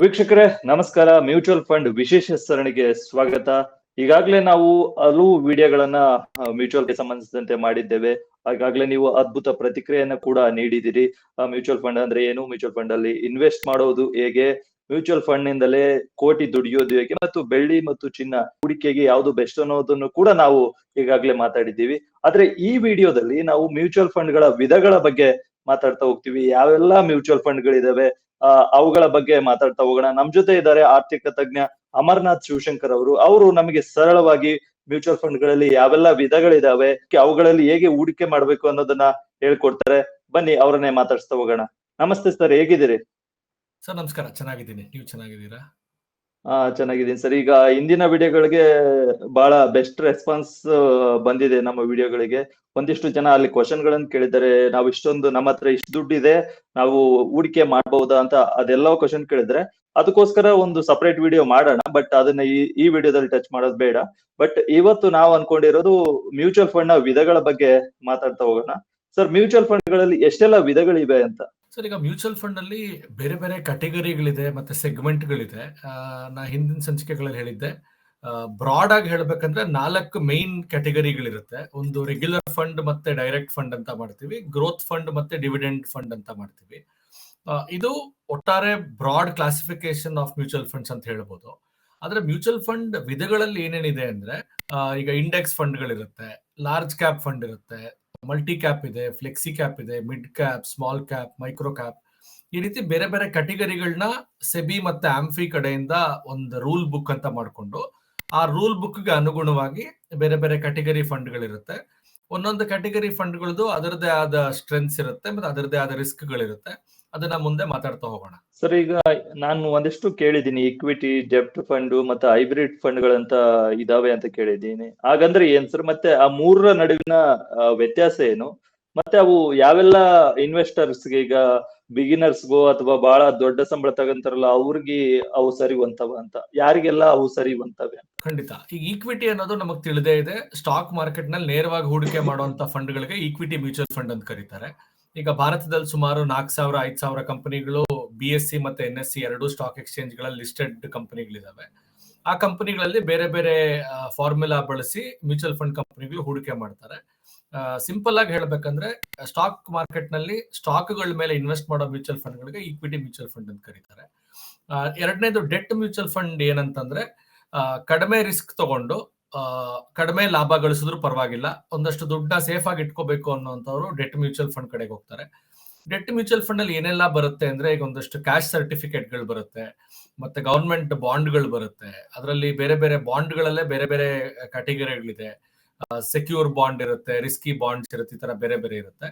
ವೀಕ್ಷಕರೇ, ನಮಸ್ಕಾರ. Mutual fund ವಿಶೇಷ ಸರಣಿಗೆ ಸ್ವಾಗತ. ಈಗಾಗಲೇ ನಾವು ಹಲವು ವಿಡಿಯೋಗಳನ್ನ ಮ್ಯೂಚುವಲ್ಗೆ ಸಂಬಂಧಿಸಿದಂತೆ ಮಾಡಿದ್ದೇವೆ. ಈಗಾಗಲೇ ನೀವು ಅದ್ಭುತ ಪ್ರತಿಕ್ರಿಯೆಯನ್ನ ಕೂಡ ನೀಡಿದಿರಿ ಮ್ಯೂಚುವಲ್ ಫಂಡ್ ಅಂದ್ರೆ ಏನು? ಮ್ಯೂಚುವಲ್ ಫಂಡ್ ಅಲ್ಲಿ ಇನ್ವೆಸ್ಟ್ ಮಾಡೋದು ಹೇಗೆ? ಮ್ಯೂಚುವಲ್ ಫಂಡ್ ನಿಂದಲೇ ಕೋಟಿ ದುಡಿಯೋದು ಹೇಗೆ? ಮತ್ತು ಬೆಳ್ಳಿ ಮತ್ತು ಚಿನ್ನ ಹೂಡಿಕೆಗೆ ಯಾವುದು ಬೆಸ್ಟ್ ಅನ್ನೋದನ್ನು ಕೂಡ ನಾವು ಈಗಾಗಲೇ ಮಾತಾಡಿದ್ದೀವಿ. ಆದ್ರೆ ಈ ವಿಡಿಯೋದಲ್ಲಿ ನಾವು ಮ್ಯೂಚುವಲ್ ಫಂಡ್ಗಳ ವಿಧಗಳ ಬಗ್ಗೆ ಮಾತಾಡ್ತಾ ಹೋಗ್ತೀವಿ. ಯಾವೆಲ್ಲ ಮ್ಯೂಚುವಲ್ ಫಂಡ್ ಗಳಿದಾವೆ ಅವುಗಳ ಬಗ್ಗೆ ಮಾತಾಡ್ತಾ ಹೋಗೋಣ. ನಮ್ ಜೊತೆ ಇದ್ದಾರೆ ಆರ್ಥಿಕ ತಜ್ಞ ಅಮರ್ನಾಥ್ ಶಿವಶಂಕರ್ ಅವರು. ಅವರು ನಮಗೆ ಸರಳವಾಗಿ ಮ್ಯೂಚುವಲ್ ಫಂಡ್ಗಳಲ್ಲಿ ಯಾವೆಲ್ಲ ವಿಧಗಳಿದಾವೆ ಅವುಗಳಲ್ಲಿ ಹೇಗೆ ಹೂಡಿಕೆ ಮಾಡ್ಬೇಕು ಅನ್ನೋದನ್ನ ಹೇಳ್ಕೊಡ್ತಾರೆ. ಬನ್ನಿ, ಅವರನ್ನೇ ಮಾತಾಡ್ಸ್ತಾ ಹೋಗೋಣ. ನಮಸ್ತೆ ಸರ್, ಹೇಗಿದ್ದೀರಿ? ಸರ್, ನಮಸ್ಕಾರ. ಚೆನ್ನಾಗಿದ್ದೀನಿ. ನೀವು ಚೆನ್ನಾಗಿದ್ದೀರಾ? ಹಾ ಚೆನ್ನಾಗಿದ್ದೀನಿ. ಸರ್, ಈಗ ಇಂದಿನ ವಿಡಿಯೋಗಳಿಗೆ ಬಹಳ ಬೆಸ್ಟ್ ರೆಸ್ಪಾನ್ಸ್ ಬಂದಿದೆ ನಮ್ಮ ವಿಡಿಯೋಗಳಿಗೆ. ಒಂದಿಷ್ಟು ಜನ ಅಲ್ಲಿ ಕ್ವಶನ್ ಗಳನ್ನ ಕೇಳಿದ್ದಾರೆ. ನಾವು ಇಷ್ಟೊಂದು ನಮ್ಮ ಹತ್ರ ಇಷ್ಟು ಇದೆ ನಾವು ಹೂಡಿಕೆ ಮಾಡಬಹುದಾ ಅಂತ ಅದೆಲ್ಲ ಕ್ವಶನ್ ಕೇಳಿದ್ರೆ ಅದಕ್ಕೋಸ್ಕರ ಒಂದು ಸಪರೇಟ್ ವಿಡಿಯೋ ಮಾಡೋಣ ಬಟ್ ಅದನ್ನ ಈ ಈ ವಿಡಿಯೋದಲ್ಲಿ ಟಚ್ ಮಾಡೋದು ಬೇಡ. ಬಟ್ ಇವತ್ತು ನಾವು ಅನ್ಕೊಂಡಿರೋದು ಮ್ಯೂಚುವಲ್ ಫಂಡ್ನ ವಿಧಗಳ ಬಗ್ಗೆ ಮಾತಾಡ್ತಾ ಹೋಗೋಣ. ಸರ್ ಮ್ಯೂಚುವಲ್ ಫಂಡ್ಗಳಲ್ಲಿ ಎಷ್ಟೆಲ್ಲ ವಿಧಗಳಿವೆ ಅಂತ? ಸರ್, ಈಗ ಮ್ಯೂಚುವಲ್ ಫಂಡ್ ಅಲ್ಲಿ ಬೇರೆ ಬೇರೆ ಕ್ಯಾಟಗರಿಗಳಿದೆ, ಮತ್ತೆ ಸೆಗ್ಮೆಂಟ್ಗಳಿದೆ. ನಾ ಹಿಂದಿನ ಸಂಚಿಕೆಗಳಲ್ಲಿ ಹೇಳಿದ್ದೆ. ಬ್ರಾಡ್ ಆಗಿ ಹೇಳ್ಬೇಕಂದ್ರೆ ನಾಲ್ಕು ಮೈನ್ ಕ್ಯಾಟಗರಿಗಳಿರುತ್ತೆ. ಒಂದು ರೆಗ್ಯುಲರ್ ಫಂಡ್ ಮತ್ತೆ ಡೈರೆಕ್ಟ್ ಫಂಡ್ ಅಂತ ಮಾಡ್ತೀವಿ. ಗ್ರೋತ್ ಫಂಡ್ ಮತ್ತೆ ಡಿವಿಡೆಂಡ್ ಫಂಡ್ ಅಂತ ಮಾಡ್ತೀವಿ. ಇದು ಒಟ್ಟಾರೆ broad classification of mutual funds ಅಂತ ಹೇಳ್ಬೋದು. ಆದ್ರೆ ಮ್ಯೂಚುವಲ್ ಫಂಡ್ ವಿಧಗಳಲ್ಲಿ ಏನೇನಿದೆ ಅಂದ್ರೆ ಈಗ ಇಂಡೆಕ್ಸ್ ಫಂಡ್ಗಳಿರುತ್ತೆ ಲಾರ್ಜ್ ಕ್ಯಾಪ್ ಫಂಡ್ ಇರುತ್ತೆ ಮಲ್ಟಿ ಕ್ಯಾಪ್ ಇದೆ ಫ್ಲೆಕ್ಸಿ ಕ್ಯಾಪ್ ಇದೆ mid cap small cap micro cap ಈ ರೀತಿ ಬೇರೆ ಬೇರೆ ಕ್ಯಾಟಗರಿಗಳನ್ನ ಸೆಬಿ ಮತ್ತೆ ಆಂಫಿ ಕಡೆಯಿಂದ ಒಂದು ರೂಲ್ ಬುಕ್ ಅಂತ ಮಾಡಿಕೊಂಡು, ಆ ರೂಲ್ ಬುಕ್ಗೆ ಅನುಗುಣವಾಗಿ ಬೇರೆ ಬೇರೆ ಕ್ಯಾಟಗರಿ ಫಂಡ್ಗಳಿರುತ್ತೆ ಒಂದೊಂದು ಕ್ಯಾಟಗರಿ ಫಂಡ್ಗಳದ್ದು ಅದರದೇ ಆದ ಸ್ಟ್ರೆಂತ್ಸ್ ಇರುತ್ತೆ, ಮತ್ತೆ ಅದರದೇ ಆದ ರಿಸ್ಕ್ಗಳಿರುತ್ತೆ ಅದನ್ನ ಮುಂದೆ ಮಾತಾಡ್ತಾ ಹೋಗೋಣ. ಸರ್ ಈಗ ನಾನು ಒಂದಿಷ್ಟು ಕೇಳಿದ್ದೀನಿ ಇಕ್ವಿಟಿ ಡೆಪ್ಟ್ ಫಂಡ್ ಮತ್ತೆ ಹೈಬ್ರಿಡ್ ಫಂಡ್ ಗಳಂತ ಇದಾವೆ ಅಂತ ಕೇಳಿದ್ದೀನಿ. ಹಾಗಂದ್ರೆ ಏನ್ ಸರ್ ಮತ್ತೆ ಆ ಮೂರರ ನಡುವಿನ ವ್ಯತ್ಯಾಸ ಏನು? ಮತ್ತೆ ಅವು ಯಾವೆಲ್ಲ ಇನ್ವೆಸ್ಟರ್ಸ್ಗೆ ಈಗ ಬಿಗಿನರ್ಸ್ಗೋ ಅಥವಾ ಬಹಳ ದೊಡ್ಡ ಸಂಬಳ ತಗಂತಾರಲ್ಲ ಅವ್ರಿಗೆ ಅವು ಸರಿವಂತವ ಅಂತ? ಯಾರಿಗೆಲ್ಲ ಅವು ಸರಿವಂತವೆ ಖಂಡಿತ. ಈಗ ಈಕ್ವಿಟಿ ಅನ್ನೋದು ನಮಗ್ ತಿಳಿದೇ ಇದೆ. ಸ್ಟಾಕ್ ಮಾರ್ಕೆಟ್ನಲ್ಲಿ ನೇರವಾಗಿ ಹೂಡಿಕೆ ಮಾಡುವಂತ ಫಂಡ್ಗಳಿಗೆ ಈಕ್ವಿಟಿ ಮ್ಯೂಚುವಲ್ ಫಂಡ್ ಅಂತ ಕರೀತಾರೆ. ಈಗ ಭಾರತದಲ್ಲಿ ಸುಮಾರು ನಾಲ್ಕು ಸಾವಿರ, ಐದು ಸಾವಿರ ಕಂಪನಿಗಳು ಬಿ ಎಸ್ ಸಿ ಮತ್ತೆ ಎನ್ ಎಸ್ ಸಿ ಎರಡು ಸ್ಟಾಕ್ ಎಕ್ಸ್ಚೇಂಜ್ಗಳಲ್ಲಿ ಲಿಸ್ಟೆಡ್ ಕಂಪನಿಗಳಿದಾವೆ. ಆ ಕಂಪನಿಗಳಲ್ಲಿ ಬೇರೆ ಬೇರೆ ಫಾರ್ಮುಲಾ ಬಳಸಿ ಮ್ಯೂಚುವಲ್ ಫಂಡ್ ಕಂಪನಿಗಳು ಹೂಡಿಕೆ ಮಾಡ್ತಾರೆ. ಸಿಂಪಲ್ ಆಗಿ ಹೇಳ್ಬೇಕಂದ್ರೆ ಸ್ಟಾಕ್ ಮಾರ್ಕೆಟ್ನಲ್ಲಿ ಸ್ಟಾಕ್ಗಳ ಮೇಲೆ ಇನ್ವೆಸ್ಟ್ ಮಾಡೋ ಮ್ಯೂಚುವಲ್ ಫಂಡ್ಗಳಿಗೆ ಈಕ್ವಿಟಿ ಮ್ಯೂಚುವಲ್ ಫಂಡ್ ಅಂತ ಕರೀತಾರೆ. ಎರಡನೇದು ಡೆಟ್ ಮ್ಯೂಚುವಲ್ ಫಂಡ್ ಏನಂತಂದ್ರೆ ಕಡಿಮೆ ರಿಸ್ಕ್ ತಗೊಂಡು ಕಡಿಮೆ ಲಾಭ ಗಳಿಸಿದ್ರು ಪರವಾಗಿಲ್ಲ. ಒಂದಷ್ಟು ದುಡ್ಡ ಸೇಫ್ ಆಗಿ ಇಟ್ಕೋಬೇಕು ಅನ್ನೋಂಥವ್ರು ಡೆಟ್ ಮ್ಯೂಚುವಲ್ ಫಂಡ್ ಕಡೆಗೆ ಹೋಗ್ತಾರೆ. ಡೆಟ್ ಮ್ಯೂಚುವಲ್ ಫಂಡ್ ಅಲ್ಲಿ ಏನೆಲ್ಲ ಬರುತ್ತೆ ಅಂದ್ರೆ ಈಗ ಒಂದಷ್ಟು ಕ್ಯಾಶ್ ಸರ್ಟಿಫಿಕೇಟ್ಗಳು ಬರುತ್ತೆ, ಮತ್ತೆ ಗವರ್ಮೆಂಟ್ ಬಾಂಡ್ಗಳು ಬರುತ್ತೆ. ಅದರಲ್ಲಿ ಬೇರೆ ಬೇರೆ ಬಾಂಡ್ಗಳಲ್ಲೇ ಬೇರೆ ಬೇರೆ ಕ್ಯಾಟಗರಿಗಳಿದೆ ಸೆಕ್ಯೂರ್ ಬಾಂಡ್ ಇರುತ್ತೆ ರಿಸ್ಕಿ ಬಾಂಡ್ಸ್ ಇರುತ್ತೆ, ಈ ತರ ಬೇರೆ ಬೇರೆ ಇರುತ್ತೆ.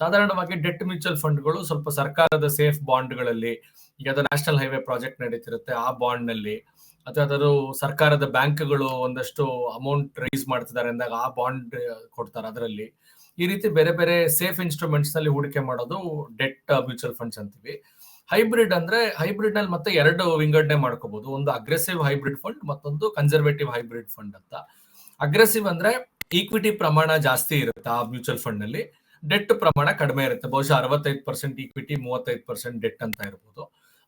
ಸಾಧಾರಣವಾಗಿ ಡೆಟ್ ಮ್ಯೂಚುವಲ್ ಫಂಡ್ಗಳು ಸ್ವಲ್ಪ ಸರ್ಕಾರದ ಸೇಫ್ ಬಾಂಡ್ಗಳಲ್ಲಿ ಈಗ ನ್ಯಾಷನಲ್ ಹೈವೇ ಪ್ರಾಜೆಕ್ಟ್ ನಡೀತಿರುತ್ತೆ ಆ ಬಾಂಡ್ನಲ್ಲಿ. ಅಥವಾ ಅದರ ಸರ್ಕಾರದ ಬ್ಯಾಂಕ್ಗಳು ಒಂದಷ್ಟು ಅಮೌಂಟ್ ರೈಸ್ ಮಾಡ್ತಿದ್ದಾರೆ ಅಂದಾಗ ಆ ಬಾಂಡ್ ಕೊಡ್ತಾರೆ ಅದರಲ್ಲಿ. ಈ ರೀತಿ ಬೇರೆ ಬೇರೆ ಸೇಫ್ ಇನ್ಸ್ಟ್ರೂಮೆಂಟ್ಸ್ನಲ್ಲಿ ಹೂಡಿಕೆ ಮಾಡೋದು ಡೆಟ್ ಮ್ಯೂಚುವಲ್ ಫಂಡ್ಸ್ ಅಂತೀವಿ. ಹೈಬ್ರಿಡ್ ಅಂದ್ರೆ ಹೈಬ್ರಿಡ್ನಲ್ಲಿ ಮತ್ತೆ ಎರಡು ವಿಂಗಡಣೆ ಮಾಡ್ಕೋಬಹುದು ಒಂದು ಅಗ್ರೆಸಿವ್ ಹೈಬ್ರಿಡ್ ಫಂಡ್ ಮತ್ತೊಂದು ಕನ್ಸರ್ವೇಟಿವ್ ಹೈಬ್ರಿಡ್ ಫಂಡ್ ಅಂತ. ಅಗ್ರೆಸಿವ್ ಅಂದ್ರೆ ಈಕ್ವಿಟಿ ಪ್ರಮಾಣ ಜಾಸ್ತಿ ಇರುತ್ತೆ ಆ ಮ್ಯೂಚುವಲ್ ಫಂಡ್ನಲ್ಲಿ. ಡೆಟ್ ಪ್ರಮಾಣ ಕಡಿಮೆ ಇರುತ್ತೆ. ಬಹುಶಃ ಅರವತ್ತೈದು ಪರ್ಸೆಂಟ್ ಈಕ್ವಿಟಿ ಮೂವತ್ತೈದು ಪರ್ಸೆಂಟ್ ಡೆಟ್ ಅಂತ ಇರ್ಬೋದು.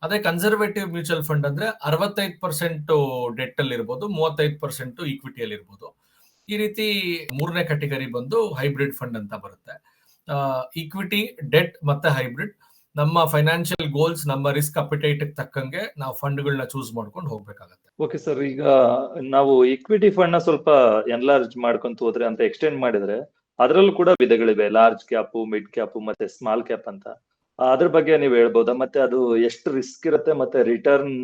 ಅದೇ ಕನ್ಸರ್ವೇಟಿವ್ ಮ್ಯೂಚುವಲ್ ಫಂಡ್ ಅಂದ್ರೆ ಅರವತ್ತೈದು ಪರ್ಸೆಂಟ್ ಡೆಟ್ ಅಲ್ಲಿ ಇರ್ಬೋದು ಮೂವತ್ತೈದು ಪರ್ಸೆಂಟ್ ಈಕ್ವಿಟಿಯಲ್ಲಿ ಇರ್ಬೋದು ಈ ರೀತಿ ಮೂರನೇ ಕ್ಯಾಟಗರಿ ಬಂದು ಹೈಬ್ರಿಡ್ ಫಂಡ್ ಅಂತ ಬರುತ್ತೆ. ಈಕ್ವಿಟಿ ಡೆಟ್ ಮತ್ತೆ ಹೈಬ್ರಿಡ್ ನಮ್ಮ ಫೈನಾನ್ಷಿಯಲ್ ಗೋಲ್ಸ್ ನಮ್ಮ ರಿಸ್ಕ್ ಅಪಿಟೈಟ್ ತಕ್ಕಂಗೆ ನಾವು ಫಂಡ್ಗಳನ್ನ ಚೂಸ್ ಮಾಡ್ಕೊಂಡು ಹೋಗ್ಬೇಕಾಗತ್ತೆ. ಓಕೆ ಸರ್ ಈಗ ನಾವು ಇಕ್ವಿಟಿ ಫಂಡ್ನ ಸ್ವಲ್ಪ ಎನ್ಲಾರ್ಜ್ ಮಾಡ್ಕೊಂತ ಹೋದ್ರೆ ಅಂತ ಎಕ್ಸ್ಟೆಂಡ್ ಮಾಡಿದ್ರೆ, ಅದರಲ್ಲೂ ಕೂಡ ವಿಧಗಳಿವೆ. ಲಾರ್ಜ್ ಕ್ಯಾಪ್ ಮಿಡ್ ಕ್ಯಾಪ್ ಮತ್ತೆ ಸ್ಮಾಲ್ ಕ್ಯಾಪ್ ಅಂತ. ಅದ್ರ ಬಗ್ಗೆ ನೀವು ಹೇಳ್ಬೋದಾ? ಮತ್ತೆ ಅದು ಎಷ್ಟು ರಿಸ್ಕ್ ಇರುತ್ತೆ ಮತ್ತೆ ರಿಟರ್ನ್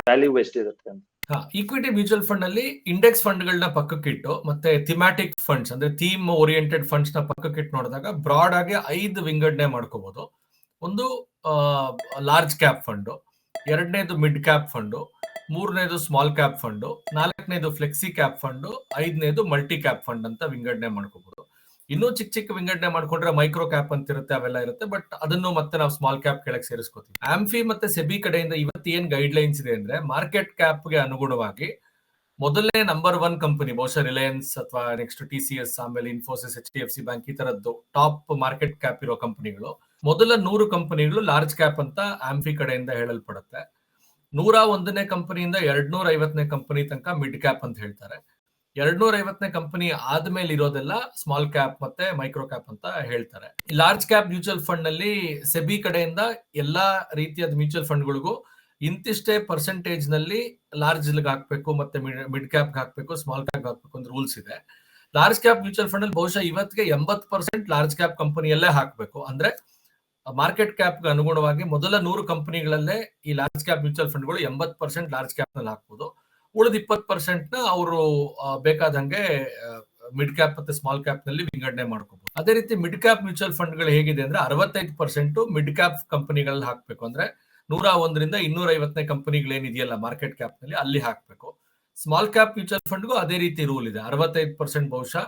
ವ್ಯಾಲ್ಯೂ ಎಷ್ಟು ಇರುತ್ತೆ ಹಾ ಈಕ್ವಿಟಿ ಮ್ಯೂಚುವಲ್ ಫಂಡ್ ಅಲ್ಲಿ ಇಂಡೆಕ್ಸ್ ಫಂಡ್ಗಳನ್ನ ಪಕ್ಕಕ್ಕಿಟ್ಟು ಮತ್ತೆ ಥಿಮ್ಯಾಟಿಕ್ ಫಂಡ್ಸ್ ಅಂದ್ರೆ ಥೀಮ್ ಓರಿಯೆಂಟೆಡ್ ಫಂಡ್ಸ್ನ ಪಕ್ಕಕ್ಕಿಟ್ಟು ನೋಡಿದಾಗ ಬ್ರಾಡ್ ಆಗಿ ಐದು ವಿಂಗಡಣೆ ಮಾಡ್ಕೋಬಹುದು ಒಂದು ಲಾರ್ಜ್ ಕ್ಯಾಪ್ ಫಂಡು ಎರಡನೇದು ಮಿಡ್ ಕ್ಯಾಪ್ ಫಂಡು ಮೂರನೇದು ಸ್ಮಾಲ್ ಕ್ಯಾಪ್ ಫಂಡು ನಾಲ್ಕನೇದು ಫ್ಲೆಕ್ಸಿ ಕ್ಯಾಪ್ ಫಂಡು ಐದನೇದು ಮಲ್ಟಿ ಕ್ಯಾಪ್ ಫಂಡ್ ಅಂತ ವಿಂಗಡಣೆ ಮಾಡ್ಕೋಬಹುದು ಇನ್ನೂ ಚಿಕ್ಕ ಚಿಕ್ಕ ವಿಂಗಡಣೆ ಮಾಡ್ಕೊಂಡ್ರೆ ಮೈಕ್ರೋ ಕ್ಯಾಪ್ ಅಂತ ಇರುತ್ತೆ, ಅವೆಲ್ಲ ಇರುತ್ತೆ ಬಟ್ ಅದನ್ನು ಮತ್ತೆ ನಾವು ಸ್ಮಾಲ್ ಕ್ಯಾಪ್ ಕೆಳಗೆ ಸೇರಿಸ್ಕೋತೀವಿ. ಆಂಫಿ ಮತ್ತೆ ಸೆಬಿ ಕಡೆಯಿಂದ ಇವತ್ತು ಏನ್ ಗೈಡ್ ಲೈನ್ಸ್ ಇದೆ ಅಂದ್ರೆ ಮಾರ್ಕೆಟ್ ಕ್ಯಾಪ್ಗೆ ಅನುಗುಣವಾಗಿ ಮೊದಲನೇ ನಂಬರ್ ಒನ್ ಕಂಪನಿ ಬಹುಶಃ ರಿಲಯನ್ಸ್ ಅಥವಾ ನೆಕ್ಸ್ಟ್ ಟಿ ಸಿ ಎಸ್ ಆಮೇಲೆ Infosys H D F C bank ಈ ತರದ್ದು ಟಾಪ್ ಮಾರ್ಕೆಟ್ ಕ್ಯಾಪ್ ಇರೋ ಕಂಪನಿಗಳು ಮೊದಲ ನೂರು ಕಂಪನಿಗಳು ಲಾರ್ಜ್ ಕ್ಯಾಪ್ ಅಂತ ಆಂಫಿ ಕಡೆಯಿಂದ ಹೇಳಲ್ಪಡುತ್ತೆ. ನೂರ ಒಂದನೇ ಕಂಪನಿಯಿಂದ ಎರಡ್ನೂರ ಐವತ್ತನೇ ಕಂಪನಿ ತನಕ ಮಿಡ್ ಕ್ಯಾಪ್ ಅಂತ ಹೇಳ್ತಾರೆ. ಎರಡ್ನೂರ ಐವತ್ತನೇ ಕಂಪನಿ ಆದ್ಮೇಲೆ ಇರೋದೆಲ್ಲ ಸ್ಮಾಲ್ ಕ್ಯಾಪ್ ಮತ್ತೆ ಮೈಕ್ರೋ ಕ್ಯಾಪ್ ಅಂತ ಹೇಳ್ತಾರೆ. ಲಾರ್ಜ್ ಕ್ಯಾಪ್ ಮ್ಯೂಚುವಲ್ ಫಂಡ್ನಲ್ಲಿ ಸೆಬಿ ಕಡೆಯಿಂದ ಎಲ್ಲಾ ರೀತಿಯಾದ ಮ್ಯೂಚುವಲ್ ಫಂಡ್ಗಳಿಗೂ ಇಂತಿಷ್ಟೇ ಪರ್ಸೆಂಟೇಜ್ನಲ್ಲಿ ಲಾರ್ಜ್ ಹಾಕ್ಬೇಕು ಮತ್ತೆ ಮಿಡ್ ಕ್ಯಾಪ್ ಹಾಕ್ಬೇಕು ಸ್ಮಾಲ್ ಕ್ಯಾಪ್ ಹಾಕ್ಬೇಕು ಅಂತ ರೂಲ್ಸ್ ಇದೆ. ಲಾರ್ಜ್ ಕ್ಯಾಪ್ ಮ್ಯೂಚುವಲ್ ಫಂಡ್ ಅಲ್ಲಿ ಬಹುಶಃ ಇವತ್ತಿಗೆ ಎಂಬತ್ ಪರ್ಸೆಂಟ್ ಲಾರ್ಜ್ ಕ್ಯಾಪ್ ಕಂಪನಿಯಲ್ಲೇ ಹಾಕ್ಬೇಕು. ಅಂದ್ರೆ ಮಾರ್ಕೆಟ್ ಕ್ಯಾಪ್ ಅನುಗುಣವಾಗಿ ಮೊದಲ ನೂರು ಕಂಪನಿಗಳಲ್ಲೇ ಈ ಲಾರ್ಜ್ ಕ್ಯಾಪ್ ಮ್ಯೂಚುವಲ್ ಫಂಡ್ಗಳು ಎಂಬತ್ ಪರ್ಸೆಂಟ್ ಲಾರ್ಜ್ ಕ್ಯಾಪ್ನಲ್ಲಿ ಹಾಕ್ಬೋದು. ಉಳಿದ ಇಪ್ಪತ್ ಪರ್ಸೆಂಟ್ನ ಅವರು ಬೇಕಾದಂಗೆ ಮಿಡ್ ಕ್ಯಾಪ್ ಮತ್ತೆ ಸ್ಮಾಲ್ ಕ್ಯಾಪ್ನಲ್ಲಿ ವಿಂಗಡಣೆ ಮಾಡ್ಕೋಬಹುದು ಅದೇ ರೀತಿ ಮಿಡ್ ಕ್ಯಾಪ್ ಮ್ಯೂಚುವಲ್ ಫಂಡ್ಗಳು ಹೇಗಿದೆ ಅಂದ್ರೆ ಅರವತ್ತೈದು ಪರ್ಸೆಂಟ್ ಮಿಡ್ ಕ್ಯಾಪ್ ಕಂಪನಿಗಳಲ್ಲಿ ಹಾಕ್ಬೇಕು. ಅಂದ್ರೆ ನೂರ ಒಂದರಿಂದ ಇನ್ನೂರ ಐವತ್ತನೇ ಕಂಪನಿಗಳೇನಿದೆಯಲ್ಲ ಮಾರ್ಕೆಟ್ ಕ್ಯಾಪ್ನಲ್ಲಿ ಅಲ್ಲಿ ಹಾಕ್ಬೇಕು. ಸ್ಮಾಲ್ ಕ್ಯಾಪ್ ಮ್ಯೂಚುವಲ್ ಫಂಡ್ಗೂ ಅದೇ ರೀತಿ ರೂಲ್ ಇದೆ. ಅರವತ್ತೈದು ಪರ್ಸೆಂಟ್ ಬಹುಶಃ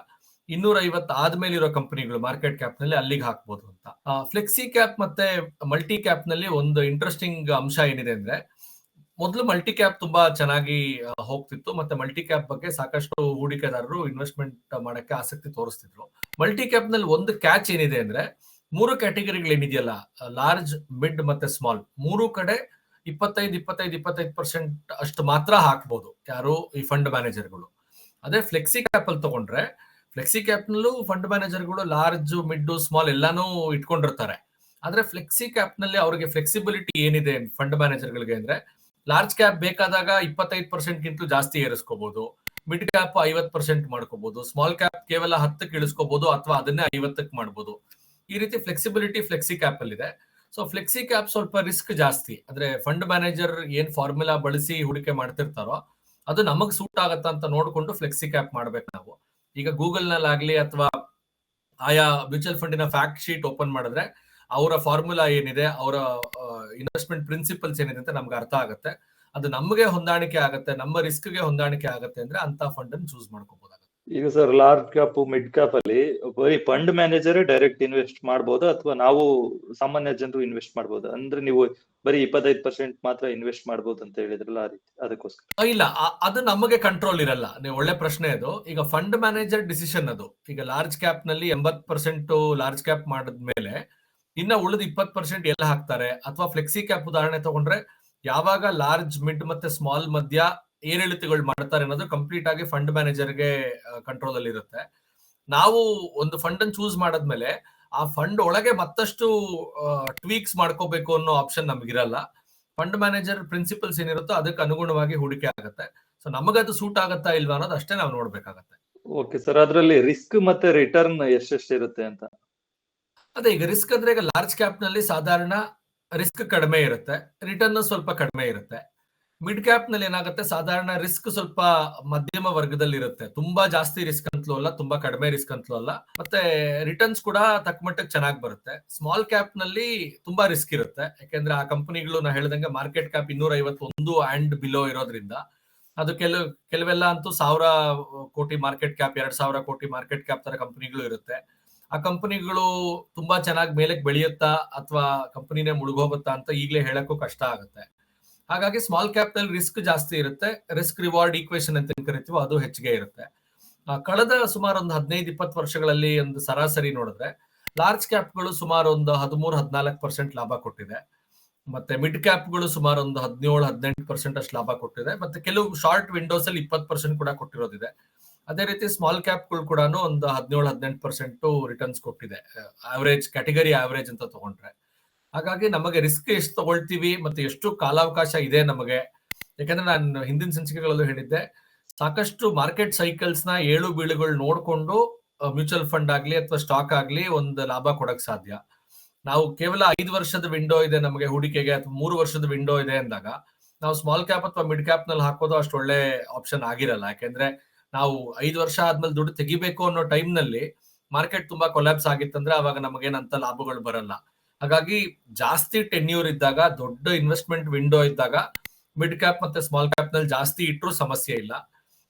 ಇನ್ನೂರ ಐವತ್ತು ಆದ್ಮೇಲೆ ಇರೋ ಕಂಪನಿಗಳು ಮಾರ್ಕೆಟ್ ಕ್ಯಾಪ್ನಲ್ಲಿ ಅಲ್ಲಿಗೆ ಹಾಕ್ಬೋದು ಅಂತ. ಫ್ಲೆಕ್ಸಿ ಕ್ಯಾಪ್ ಮತ್ತೆ ಮಲ್ಟಿ ಕ್ಯಾಪ್ನಲ್ಲಿ ಒಂದು ಇಂಟ್ರೆಸ್ಟಿಂಗ್ ಅಂಶ ಏನಿದೆ ಅಂದ್ರೆ ಮೊದಲು ಮಲ್ಟಿ ಕ್ಯಾಪ್ ತುಂಬಾ ಚೆನ್ನಾಗಿ ಹೋಗ್ತಿತ್ತು. ಮತ್ತೆ ಮಲ್ಟಿ ಕ್ಯಾಪ್ ಬಗ್ಗೆ ಸಾಕಷ್ಟು ಹೂಡಿಕೆದಾರರು ಇನ್ವೆಸ್ಟ್ಮೆಂಟ್ ಮಾಡಕ್ಕೆ ಆಸಕ್ತಿ ತೋರಿಸ್ತಿದ್ರು. ಮಲ್ಟಿ ಕ್ಯಾಪ್ನಲ್ಲಿ ಒಂದು ಕ್ಯಾಚ್ ಏನಿದೆ ಅಂದ್ರೆ, ಮೂರು ಕ್ಯಾಟಗರಿಗಳು ಏನಿದೆಯಲ್ಲ ಲಾರ್ಜ್ ಮಿಡ್ ಮತ್ತೆ ಸ್ಮಾಲ್ ಮೂರು ಕಡೆ ಇಪ್ಪತ್ತೈದು ಇಪ್ಪತ್ತೈದು ಇಪ್ಪತ್ತೈದು ಪರ್ಸೆಂಟ್ ಅಷ್ಟು ಮಾತ್ರ ಹಾಕ್ಬೋದು ಯಾರು ಈ ಫಂಡ್ ಮ್ಯಾನೇಜರ್ಗಳು ಅದೇ ಫ್ಲೆಕ್ಸಿ ಕ್ಯಾಪ್ ಅಲ್ಲಿ ತಗೊಂಡ್ರೆ ಫ್ಲೆಕ್ಸಿ ಕ್ಯಾಪ್ ನಲ್ಲೂ ಫಂಡ್ ಮ್ಯಾನೇಜರ್ಗಳು ಲಾರ್ಜ್ ಮಿಡ್ ಸ್ಮಾಲ್ ಎಲ್ಲಾನು ಇಟ್ಕೊಂಡಿರ್ತಾರೆ. ಆದ್ರೆ ಫ್ಲೆಕ್ಸಿ ಕ್ಯಾಪ್ನಲ್ಲಿ ಅವ್ರಿಗೆ ಫ್ಲೆಕ್ಸಿಬಿಲಿಟಿ ಏನಿದೆ ಫಂಡ್ ಮ್ಯಾನೇಜರ್ಗಳಿಗೆ ಅಂದ್ರೆ ಲಾರ್ಜ್ ಕ್ಯಾಪ್ ಬೇಕಾದಾಗ ಇಪ್ಪತ್ತೈದು ಪರ್ಸೆಂಟ್ ಗಿಂತಲೂ ಜಾಸ್ತಿ ಏರಿಸ್ಕೋಬಹುದು ಮಿಡ್ ಕ್ಯಾಪ್ ಐವತ್ ಪರ್ಸೆಂಟ್ ಮಾಡ್ಕೋಬಹುದು ಸ್ಮಾಲ್ ಕ್ಯಾಪ್ ಕೇವಲ ಹತ್ತಕ್ಕೆ ಇಳಿಸ್ಕೋಬಹುದು ಅಥವಾ ಅದನ್ನೇ ಐವತ್ತಕ್ಕೆ ಮಾಡ್ಬೋದು. ಈ ರೀತಿ ಫ್ಲೆಕ್ಸಿಬಿಲಿಟಿ ಫ್ಲೆಕ್ಸಿ ಕ್ಯಾಪ್ ಅಲ್ಲಿ ಇದೆ ಸೊ ಫ್ಲೆಕ್ಸಿ ಕ್ಯಾಪ್ ಸ್ವಲ್ಪ ರಿಸ್ಕ್ ಜಾಸ್ತಿ. ಅಂದ್ರೆ ಫಂಡ್ ಮ್ಯಾನೇಜರ್ ಏನ್ ಫಾರ್ಮುಲಾ ಬಳಸಿ ಹೂಡಿಕೆ ಮಾಡ್ತಿರ್ತಾರೋ ಅದು ನಮಗ್ ಸೂಟ್ ಆಗತ್ತಾ ಅಂತ ನೋಡ್ಕೊಂಡು ಫ್ಲೆಕ್ಸಿ ಕ್ಯಾಪ್ ಮಾಡ್ಬೇಕು ನಾವು. ಈಗ ಗೂಗಲ್ ನಲ್ಲಾಗ್ಲಿ ಅಥವಾ ಆಯಾ ಮ್ಯೂಚುವಲ್ ಫಂಡಿನ ಫ್ಯಾಕ್ಟ್ ಶೀಟ್ ಓಪನ್ ಮಾಡಿದ್ರೆ ಅವರ ಫಾರ್ಮುಲಾ ಏನಿದೆ, ಅವರ ಇನ್ವೆಸ್ಟ್ಮೆಂಟ್ ಪ್ರಿನ್ಸಿಪಲ್ಸ್ ಏನಿದೆ ಅಂತ ನಮ್ಗೆ ಅರ್ಥ ಆಗುತ್ತೆ. ಅದು ನಮಗೆ ಹೊಂದಾಣಿಕೆ ಆಗುತ್ತೆ ನಮ್ಮ ರಿಸ್ಕ್ಗೆ ಹೊಂದಾಣಿಕೆ ಆಗುತ್ತೆ ಅಂದ್ರೆ ಅಂತ ಫಂಡ್ ಅನ್ನು ಚೂಸ್ ಮಾಡ್ಕೋಬಹುದಾಗುತ್ತೆ ಈಗ sir large cap mid cap ಅಲ್ಲಿ ಬರೀ ಫಂಡ್ ಮ್ಯಾನೇಜರ್ ಡೈರೆಕ್ಟ್ ಇನ್ವೆಸ್ಟ್ ಮಾಡಬಹುದು ಅಥವಾ ನಾವು ಸಾಮಾನ್ಯ ಜನರು ಇನ್ವೆಸ್ಟ್ ಮಾಡಬಹುದು ಅಂದ್ರೆ ನೀವು ಬರೀ ಇಪ್ಪತ್ತೈದು ಪರ್ಸೆಂಟ್ ಮಾತ್ರ ಇನ್ವೆಸ್ಟ್ ಮಾಡಬಹುದು ಅಂತ ಹೇಳಿದ್ರಲ್ಲ ಆ ರೀತಿ ಅದಕ್ಕೋಸ್ಕರ. ಇಲ್ಲ ಅದು ನಮಗೆ ಕಂಟ್ರೋಲ್ ಇರಲ್ಲ. ನೀವು ಒಳ್ಳೆ ಪ್ರಶ್ನೆ ಅದು. ಈಗ ಫಂಡ್ ಮ್ಯಾನೇಜರ್ ಡಿಸಿಷನ್ ಅದು. ಈಗ ಲಾರ್ಜ್ ಕ್ಯಾಪ್ನಲ್ಲಿ ಎಂಬತ್ ಪರ್ಸೆಂಟ್ ಲಾರ್ಜ್ ಕ್ಯಾಪ್ ಮಾಡಿದ್ಮೇಲೆ ಇನ್ನ ಉಳಿದ ಇಪ್ಪತ್ ಪರ್ಸೆಂಟ್ ಎಲ್ಲ ಹಾಕ್ತಾರೆ. ಅಥವಾ ಫ್ಲೆಕ್ಸಿ ಕ್ಯಾಪ್ ಉದಾಹರಣೆ ತಗೊಂಡ್ರೆ, ಯಾವಾಗ ಲಾರ್ಜ್ ಮಿಡ್ ಮತ್ತೆ ಸ್ಮಾಲ್ ಮಧ್ಯ ಏರಿಳಿತಗಳು ಮಾಡ್ತಾರೆ ಅನ್ನೋದು ಕಂಪ್ಲೀಟ್ ಆಗಿ ಫಂಡ್ ಮ್ಯಾನೇಜರ್ಗೆ ಕಂಟ್ರೋಲ್ ಅಲ್ಲಿ ಇರುತ್ತೆ. ನಾವು ಒಂದು ಫಂಡ್ ಅನ್ನು ಚೂಸ್ ಮಾಡದ್ಮೇಲೆ ಆ ಫಂಡ್ ಒಳಗೆ ಮತ್ತಷ್ಟು ಟ್ವೀಕ್ಸ್ ಮಾಡ್ಕೋಬೇಕು ಅನ್ನೋ ಆಪ್ಷನ್ ನಮ್ಗಿರಲ್ಲ. ಫಂಡ್ ಮ್ಯಾನೇಜರ್ ಪ್ರಿನ್ಸಿಪಲ್ಸ್ ಏನಿರುತ್ತೋ ಅದಕ್ಕೆ ಅನುಗುಣವಾಗಿ ಹೂಡಿಕೆ ಆಗುತ್ತೆ. ಸೊ ನಮಗದು ಸೂಟ್ ಆಗುತ್ತಾ ಇಲ್ವಾ ಅನ್ನೋದು ಅಷ್ಟೇ ನಾವು ನೋಡ್ಬೇಕಾಗತ್ತೆ. ಓಕೆ ಸರ್ ಅದರಲ್ಲಿ ರಿಸ್ಕ್ ಮತ್ತೆ ರಿಟರ್ನ್ ಎಷ್ಟೆಷ್ಟಿರುತ್ತೆ ಅಂತ? ಅದೇ ಈಗ ರಿಸ್ಕ್ ಅಂದ್ರೆ ಈಗ ಲಾರ್ಜ್ ಕ್ಯಾಪ್ನಲ್ಲಿ ಸಾಧಾರಣ ರಿಸ್ಕ್ ಕಡಿಮೆ ಇರುತ್ತೆ ರಿಟರ್ನ್ ಸ್ವಲ್ಪ ಕಡಿಮೆ ಇರುತ್ತೆ. ಮಿಡ್ ಕ್ಯಾಪ್ನಲ್ಲಿ ಏನಾಗುತ್ತೆ, ಸಾಧಾರಣ ರಿಸ್ಕ್ ಸ್ವಲ್ಪ ಮಧ್ಯಮ ವರ್ಗದಲ್ಲಿ ಇರುತ್ತೆ. ತುಂಬಾ ಜಾಸ್ತಿ ರಿಸ್ಕ್ ಅಂತಲೂ ಅಲ್ಲ, ತುಂಬಾ ಕಡಿಮೆ ರಿಸ್ಕ್ ಅಂತಲೂ ಅಲ್ಲ. ಮತ್ತೆ ರಿಟರ್ನ್ಸ್ ಕೂಡ ತಕ್ಕ ಮಟ್ಟಕ್ಕೆ ಚೆನ್ನಾಗಿ ಬರುತ್ತೆ. ಸ್ಮಾಲ್ ಕ್ಯಾಪ್ನಲ್ಲಿ ತುಂಬಾ ರಿಸ್ಕ್ ಇರುತ್ತೆ. ಯಾಕೆಂದ್ರೆ ಆ ಕಂಪನಿಗಳು ನಾ ಹೇಳ್ದಂಗೆ ಮಾರ್ಕೆಟ್ ಕ್ಯಾಪ್ ಇನ್ನೂರ ಐವತ್ತೊಂದು ಅಂಡ್ ಬಿಲೋ ಇರೋದ್ರಿಂದ, ಅದು ಕೆಲವು ಕೆಲವೆಲ್ಲ ಅಂತೂ ಸಾವಿರ ಕೋಟಿ ಮಾರ್ಕೆಟ್ ಕ್ಯಾಪ್ ಎರಡ್ ಸಾವಿರ ಕೋಟಿ ಮಾರ್ಕೆಟ್ ಕ್ಯಾಪ್ ತರ ಕಂಪನಿಗಳು ಇರುತ್ತೆ. ಆ ಕಂಪನಿಗಳು ತುಂಬಾ ಚೆನ್ನಾಗಿ ಮೇಲಕ್ಕೆ ಬೆಳೆಯುತ್ತಾ ಅಥವಾ ಕಂಪನಿನೇ ಮುಳುಗೋಗುತ್ತಾ ಅಂತ ಈಗಲೇ ಹೇಳಕ್ಕೂ ಕಷ್ಟ ಆಗುತ್ತೆ. ಹಾಗಾಗಿ ಸ್ಮಾಲ್ ಕ್ಯಾಪ್ನಲ್ಲಿ ರಿಸ್ಕ್ ಜಾಸ್ತಿ ಇರುತ್ತೆ ರಿಸ್ಕ್ ರಿವಾರ್ಡ್ ಈಕ್ವೇಶನ್ ಅಂತ ಕರಿತೀವೋ ಅದು ಹೆಚ್ಚಿಗೆ ಇರುತ್ತೆ. ಕಳೆದ ಸುಮಾರು ಒಂದು ಹದಿನೈದು ಇಪ್ಪತ್ತು ವರ್ಷಗಳಲ್ಲಿ ಒಂದು ಸರಾಸರಿ ನೋಡಿದ್ರೆ ಲಾರ್ಜ್ ಕ್ಯಾಪ್ಗಳು ಸುಮಾರು ಒಂದು ಹದಿಮೂರು, ಹದಿನಾಲ್ಕು ಪರ್ಸೆಂಟ್ ಲಾಭ ಕೊಟ್ಟಿದೆ. ಮತ್ತೆ ಮಿಡ್ ಕ್ಯಾಪ್ಗಳು ಸುಮಾರು ಒಂದು ಹದಿನೇಳು ಹದಿನೆಂಟು ಪರ್ಸೆಂಟ್ ಅಷ್ಟು ಲಾಭ ಕೊಟ್ಟಿದೆ. ಮತ್ತೆ ಕೆಲವು ಶಾರ್ಟ್ ವಿಂಡೋಸ್ ಅಲ್ಲಿ ಇಪ್ಪತ್ತು ಪರ್ಸೆಂಟ್ ಕೂಡ ಕೊಟ್ಟಿರೋದಿದೆ. ಅದೇ ರೀತಿ ಸ್ಮಾಲ್ ಕ್ಯಾಪ್ಗಳು ಕೂಡ ಒಂದು ಹದಿನೇಳು, ಹದಿನೆಂಟು ಪರ್ಸೆಂಟ್ ರಿಟರ್ನ್ಸ್ ಕೊಟ್ಟಿದೆ. ಆವರೇಜ್ ಕ್ಯಾಟಗರಿ ಆವರೇಜ್ ಅಂತ ತಗೊಂಡ್ರೆ. ಹಾಗಾಗಿ ನಮಗೆ ರಿಸ್ಕ್ ಎಷ್ಟು ತಗೊಳ್ತೀವಿ ಮತ್ತೆ ಎಷ್ಟು ಕಾಲಾವಕಾಶ ಇದೆ ನಮಗೆ? ಯಾಕಂದ್ರೆ ನಾನು ಹಿಂದಿನ ಸಂಚಿಕೆಗಳಲ್ಲೂ ಹೇಳಿದ್ದೆ, ಸಾಕಷ್ಟು ಮಾರ್ಕೆಟ್ ಸೈಕಲ್ಸ್ನ ಏಳು ಬೀಳುಗಳು ನೋಡಿಕೊಂಡು ಮ್ಯೂಚುವಲ್ ಫಂಡ್ ಆಗ್ಲಿ ಅಥವಾ ಸ್ಟಾಕ್ ಆಗ್ಲಿ ಒಂದು ಲಾಭ ಕೊಡಕ್ ಸಾಧ್ಯ. ನಾವು ಕೇವಲ ಐದು ವರ್ಷದ ವಿಂಡೋ ಇದೆ ನಮಗೆ ಹೂಡಿಕೆಗೆ ಅಥವಾ ಮೂರು ವರ್ಷದ ವಿಂಡೋ ಇದೆ ಅಂದಾಗ, ನಾವು ಸ್ಮಾಲ್ ಕ್ಯಾಪ್ ಅಥವಾ ಮಿಡ್ ಕ್ಯಾಪ್ನಲ್ಲಿ ಹಾಕೋದು ಅಷ್ಟು ಒಳ್ಳೆ ಆಪ್ಷನ್ ಆಗಿರಲ್ಲ. ಯಾಕೆಂದ್ರೆ ನಾವು ಐದು ವರ್ಷ ಆದ್ಮೇಲೆ ದುಡ್ಡು ತೆಗಿಬೇಕು ಅನ್ನೋ ಟೈಮ್ನಲ್ಲಿ ಮಾರ್ಕೆಟ್ ತುಂಬಾ ಕೊಲ್ಯಾಪ್ಸ್ ಆಗಿತ್ತಂದ್ರೆ ಅವಾಗ ನಮಗೇನಂತ ಲಾಭಗಳು ಬರಲ್ಲ. ಹಾಗಾಗಿ ಜಾಸ್ತಿ ಟೆನ್ಯೂರ್ ಇದ್ದಾಗ, ದೊಡ್ಡ ಇನ್ವೆಸ್ಟ್ಮೆಂಟ್ ವಿಂಡೋ ಇದ್ದಾಗ ಮಿಡ್ ಕ್ಯಾಪ್ ಮತ್ತೆ ಸ್ಮಾಲ್ ಕ್ಯಾಪ್ನಲ್ಲಿ ಜಾಸ್ತಿ ಇಟ್ಟರು ಸಮಸ್ಯೆ ಇಲ್ಲ.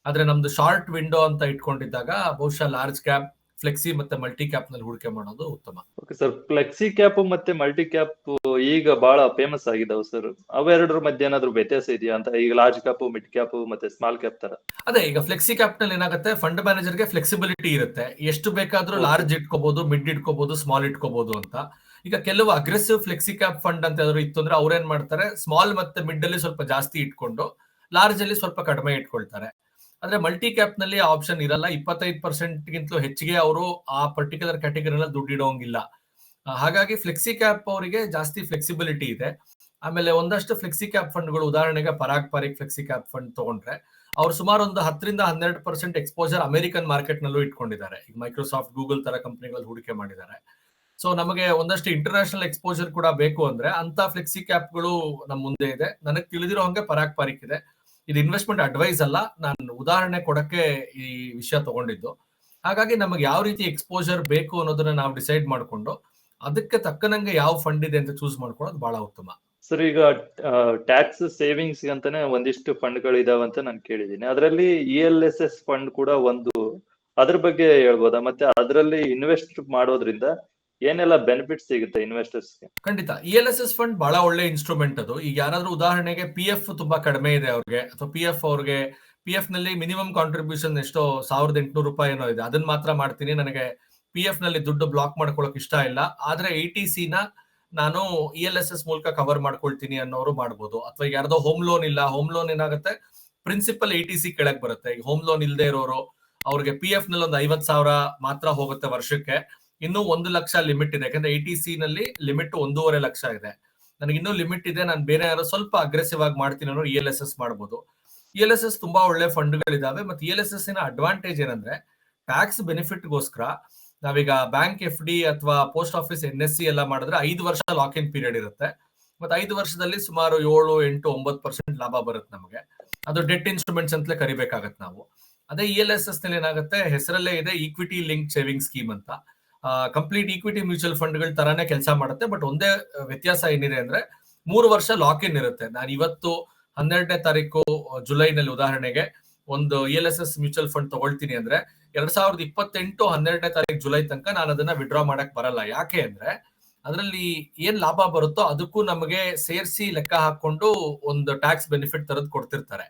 ಆದ್ರೆ ನಮ್ದು ಶಾರ್ಟ್ ವಿಂಡೋ ಅಂತ ಇಟ್ಕೊಂಡಿದ್ದಾಗ ಬಹುಶಃ ಲಾರ್ಜ್ ಕ್ಯಾಪ್ ಫ್ಲೆಕ್ಸಿ ಮತ್ತೆ ಮಲ್ಟಿ ಕ್ಯಾಪ್ನಲ್ಲಿ ಹೂಡಿಕೆ ಮಾಡೋದು ಉತ್ತಮ. ಓಕೆ ಸರ್ ಫ್ಲೆಕ್ಸಿ ಕ್ಯಾಪ್ ಮತ್ತೆ ಮಲ್ಟಿ ಕ್ಯಾಪ್ ಈಗ ಬಹಳ ಫೇಮಸ್ ಆಗಿದಾವೆ ಸರ್ ಅವೆರಡರ ಮಧ್ಯೆ ಏನಾದ್ರು ವ್ಯತ್ಯಾಸ ಇದೆಯಾ ಅಂತ? ಈಗ ಲಾರ್ಜ್ ಕ್ಯಾಪ್ ಮಿಡ್ ಕ್ಯಾಪ್ ಮತ್ತೆ ಸ್ಮಾಲ್ ಕ್ಯಾಪ್ ತರ. ಅದೇ ಈಗ ಫ್ಲೆಕ್ಸಿ ಕ್ಯಾಪ್ನಲ್ಲಿ ಏನಾಗುತ್ತೆ? ಫಂಡ್ ಮ್ಯಾನೇಜರ್ಗೆ ಫ್ಲೆಕ್ಸಿಬಿಲಿಟಿ ಇರುತ್ತೆ. ಎಷ್ಟು ಬೇಕಾದ್ರೂ ಲಾರ್ಜ್ ಇಟ್ಕೋಬಹುದು ಮಿಡ್ ಇಟ್ಕೋಬಹುದು ಸ್ಮಾಲ್ ಇಟ್ಕೋಬಹುದು ಅಂತ. ಈಗ ಕೆಲವು ಅಗ್ರೆಸಿವ್ ಫ್ಲೆಕ್ಸಿ ಕ್ಯಾಪ್ ಫಂಡ್ ಅಂತ ಏನಾದ್ರು ಇತ್ತು ಅಂದ್ರೆ ಅವ್ರೇನ್ ಮಾಡ್ತಾರೆ? ಸ್ಮಾಲ್ ಮತ್ತೆ ಮಿಡ್ ಅಲ್ಲಿ ಸ್ವಲ್ಪ ಜಾಸ್ತಿ ಇಟ್ಕೊಂಡು ಲಾರ್ಜ್ ಅಲ್ಲಿ ಸ್ವಲ್ಪ ಕಡಿಮೆ ಇಟ್ಕೊಳ್ತಾರೆ. ಆದ್ರೆ ಮಲ್ಟಿ ಕ್ಯಾಪ್ನಲ್ಲಿ ಆಪ್ಷನ್ ಇರಲ್ಲ. ಇಪ್ಪತ್ತೈದು ಪರ್ಸೆಂಟ್ ಗಿಂತಲೂ ಹೆಚ್ಚಿಗೆ ಅವರು ಆ ಪರ್ಟಿಕ್ಯುಲರ್ ಕ್ಯಾಟಗರಿನಲ್ಲಿ ದುಡ್ಡು ಇಡೋಂಗಿಲ್ಲ. ಹಾಗಾಗಿ ಫ್ಲೆಕ್ಸಿ ಕ್ಯಾಪ್ ಅವರಿಗೆ ಜಾಸ್ತಿ ಫ್ಲೆಕ್ಸಿಬಿಲಿಟಿ ಇದೆ. ಆಮೇಲೆ ಒಂದಷ್ಟು ಫ್ಲೆಕ್ಸಿ ಕ್ಯಾಪ್ ಫಂಡ್ಗಳು ಉದಾಹರಣೆಗೆ Parag Parikh flexi cap fund ತಗೊಂಡ್ರೆ, ಅವ್ರು ಸುಮಾರು ಒಂದು ಹತ್ತರಿಂದ ಹನ್ನೆರಡು ಪರ್ಸೆಂಟ್ ಎಕ್ಸ್ಪೋಜರ್ ಅಮೆರಿಕನ್ ಮಾರ್ಕೆಟ್ ನಲ್ಲೂ ಇಟ್ಕೊಂಡಿದ್ದಾರೆ. ಈಗ ಮೈಕ್ರೋಸಾಫ್ಟ್ ಗೂಗಲ್ ತರ ಕಂಪನಿಗಳಲ್ಲಿ ಹೂಡಿಕೆ ಮಾಡಿದ್ದಾರೆ. ಸೊ ನಮಗೆ ಒಂದಷ್ಟು ಇಂಟರ್ನ್ಯಾಷನಲ್ ಎಕ್ಸ್ಪೋಜರ್ ಕೂಡ ಬೇಕು ಅಂದ್ರೆ ಅಂತ ಫ್ಲೆಕ್ಸಿ ಕ್ಯಾಪ್ಗಳು ನಮ್ಮ ಮುಂದೆ ಇದೆ. ನನಗೆ ತಿಳಿದಿರೋ ಹಂಗೆ ಪರಾಗ್ ಪಾರಿಕ್ ಇದೆ. ಇದು ಇನ್ವೆಸ್ಟ್ಮೆಂಟ್ ಅಡ್ವೈಸ್ ಅಲ್ಲ. ನಾನು ಉದಾಹರಣೆ ಕೊಡಕ್ಕೆ ಈ ವಿಷಯ ತಗೊಂಡಿದ್ದು. ಹಾಗಾಗಿ ನಮಗೆ ಯಾವ ರೀತಿ ಎಕ್ಸ್ಪೋಜರ್ ಬೇಕು ಅನ್ನೋದನ್ನ ನಾವು ಡಿಸೈಡ್ ಮಾಡಿಕೊಂಡು ಅದಕ್ಕೆ ತಕ್ಕನಂಗೆ ಯಾವ ಫಂಡ್ ಇದೆ ಅಂತ ಚೂಸ್ ಮಾಡ್ಕೊಳ್ಳೋದು ಬಹಳ ಉತ್ತಮ. ಸರ್, ಈಗ ಟ್ಯಾಕ್ಸ್ ಸೇವಿಂಗ್ಸ್ ಅಂತಾನೆ ಒಂದಿಷ್ಟು ಫಂಡ್ಗಳು ಇದಾವೆ ಅಂತ ನಾನು ಕೇಳಿದ್ದೀನಿ. ಅದರಲ್ಲಿ E L S S fund ಕೂಡ ಒಂದು. ಅದ್ರ ಬಗ್ಗೆ ಹೇಳ್ಬೋದಾ? ಮತ್ತೆ ಅದರಲ್ಲಿ ಇನ್ವೆಸ್ಟ್ ಮಾಡೋದ್ರಿಂದ ಏನೆಲ್ಲ ಬೆನಿಫಿಟ್ ಸಿಗುತ್ತೆ ಇನ್ವೆಸ್ಟರ್ಸ್ ಖಂಡಿತ. E L S S fund ಬಹಳ ಒಳ್ಳೆ ಇನ್ಸ್ಟ್ರೂಮೆಂಟ್ ಅದು. ಈಗ ಯಾರಾದ್ರೂ ಉದಾಹರಣೆಗೆ ಪಿ ಎಫ್ ತುಂಬಾ ಕಡಿಮೆ ಇದೆ ಅವ್ರಿಗೆ. ಅಥವಾ ಪಿ ಎಫ್ ಅವ್ರಿಗೆ ಪಿ ಎಫ್ನಲ್ಲಿ ಮಿನಿಮಮ್ ಕಾಂಟ್ರಿಬ್ಯೂಷನ್ ಎಷ್ಟೋ ಸಾವಿರದ ಎಂಟುನೂರು ರೂಪಾಯಿ ಏನೋ ಇದೆ. ಅದನ್ನ ಮಾತ್ರ ಮಾಡ್ತೀನಿ. ನನಗೆ ಪಿ ಎಫ್ನಲ್ಲಿ ದುಡ್ಡು ಬ್ಲಾಕ್ ಮಾಡ್ಕೊಳಕ್ ಇಷ್ಟ ಇಲ್ಲ. ಆದ್ರೆ ಎ ಟಿ ಸಿ ನ ನಾನು ಇ ಎಲ್ ಎಸ್ ಎಸ್ ಮೂಲಕ ಕವರ್ ಮಾಡ್ಕೊಳ್ತೀನಿ ಅನ್ನೋರು ಮಾಡ್ಬೋದು. ಅಥವಾ ಯಾರ್ದೋ ಹೋಮ್ ಲೋನ್ ಇಲ್ಲ. ಹೋಮ್ ಲೋನ್ ಏನಾಗುತ್ತೆ? ಪ್ರಿನ್ಸಿಪಲ್ ಎ ಟಿ ಸಿ ಕೆಳಗ್ ಬರುತ್ತೆ. ಈಗ ಹೋಮ್ ಲೋನ್ ಇಲ್ಲದೆ ಇರೋರು, ಅವ್ರಿಗೆ ಪಿ ಎಫ್ನಲ್ಲಿ ಒಂದು ಐವತ್ ಸಾವಿರ ಮಾತ್ರ ಹೋಗುತ್ತೆ ವರ್ಷಕ್ಕೆ. ಇನ್ನೂ ಒಂದು ಲಕ್ಷ ಲಿಮಿಟ್ ಇದೆ. ಯಾಕಂದ್ರೆ ಎ ಟಿ ಸಿ ನಲ್ಲಿ ಲಿಮಿಟ್ ಒಂದೂವರೆ ಲಕ್ಷ ಇದೆ. ನನಗೆ ಇನ್ನೂ ಲಿಮಿಟ್ ಇದೆ. ನಾನು ಬೇರೆ ಯಾರೋ ಸ್ವಲ್ಪ ಅಗ್ರೆಸಿವ್ ಆಗಿ ಮಾಡ್ತೀನಿ ಅನ್ನೋ ಇ ಎಲ್ ಎಸ್ ಎಸ್ ಮಾಡ್ಬೋದು. ಇ ಎಲ್ ಎಸ್ ಎಸ್ ತುಂಬಾ ಒಳ್ಳೆ ಫಂಡ್ಗಳಿದಾವೆ ಮತ್ತೆ ಇ ಎಲ್ ಎಸ್ ಎಸ್ನ ಅಡ್ವಾಂಟೇಜ್ ಏನಂದ್ರೆ ಟ್ಯಾಕ್ಸ್ ಬೆನಿಫಿಟ್ಗೋಸ್ಕರ ನಾವೀಗ ಬ್ಯಾಂಕ್ ಎಫ್ ಡಿ ಅಥವಾ post office N S C ಎಲ್ಲ ಮಾಡಿದ್ರೆ ಐದು ವರ್ಷ ಲಾಕ್ ಇನ್ ಪೀರಿಯಡ್ ಇರುತ್ತೆ. ಮತ್ತೆ ಐದು ವರ್ಷದಲ್ಲಿ ಸುಮಾರು ಏಳು, ಎಂಟು, ಒಂಬತ್ತು ಪರ್ಸೆಂಟ್ ಲಾಭ ಬರುತ್ತೆ ನಮಗೆ. ಅದು ಡೆಟ್ ಇನ್ಸ್ಟ್ರೂಮೆಂಟ್ಸ್ ಅಂತಲೇ ಕರಿಬೇಕಾಗತ್ತೆ ನಾವು. ಅದೇ ಇ ಎಲ್ ಎಸ್ ಎಸ್ನಲ್ಲಿ ಏನಾಗುತ್ತೆ, ಹೆಸರಲ್ಲೇ ಇದೆ ಈಕ್ವಿಟಿ ಲಿಂಕ್ ಸೇವಿಂಗ್ ಸ್ಕೀಮ್ ಅಂತ. ಕಂಪ್ಲೀಟ್ ಈಕ್ವಿಟಿ ಮ್ಯೂಚುವಲ್ ಫಂಡ್ಗಳ ತರಾನೇ ಕೆಲಸ ಮಾಡುತ್ತೆ. ಬಟ್ ಒಂದೇ ವ್ಯತ್ಯಾಸ ಏನಿದೆ ಅಂದ್ರೆ ಮೂರು ವರ್ಷ ಲಾಕ್ ಇನ್ ಇರುತ್ತೆ. ನಾನು ಇವತ್ತು ಹನ್ನೆರಡನೇ ತಾರೀಕು ಜುಲೈನಲ್ಲಿ ಉದಾಹರಣೆಗೆ ಒಂದು E L S S mutual fund ತಗೊಳ್ತೀನಿ ಅಂದ್ರೆ ಎರಡ್ ಸಾವಿರದ ಇಪ್ಪತ್ತೆಂಟು ಹನ್ನೆರಡನೇ ತಾರೀಕು ಜುಲೈ ತನಕ ನಾನು ಅದನ್ನ ವಿಡ್ರಾ ಮಾಡಕ್ ಬರಲ್ಲ. ಯಾಕೆ ಅಂದ್ರೆ ಅದರಲ್ಲಿ ಏನ್ ಲಾಭ ಬರುತ್ತೋ ಅದಕ್ಕೂ ನಮಗೆ ಸೇರಿಸಿ ಲೆಕ್ಕ ಹಾಕೊಂಡು ಒಂದು ಟ್ಯಾಕ್ಸ್ ಬೆನಿಫಿಟ್ ತರದ್ ಕೊಡ್ತಿರ್ತಾರೆ.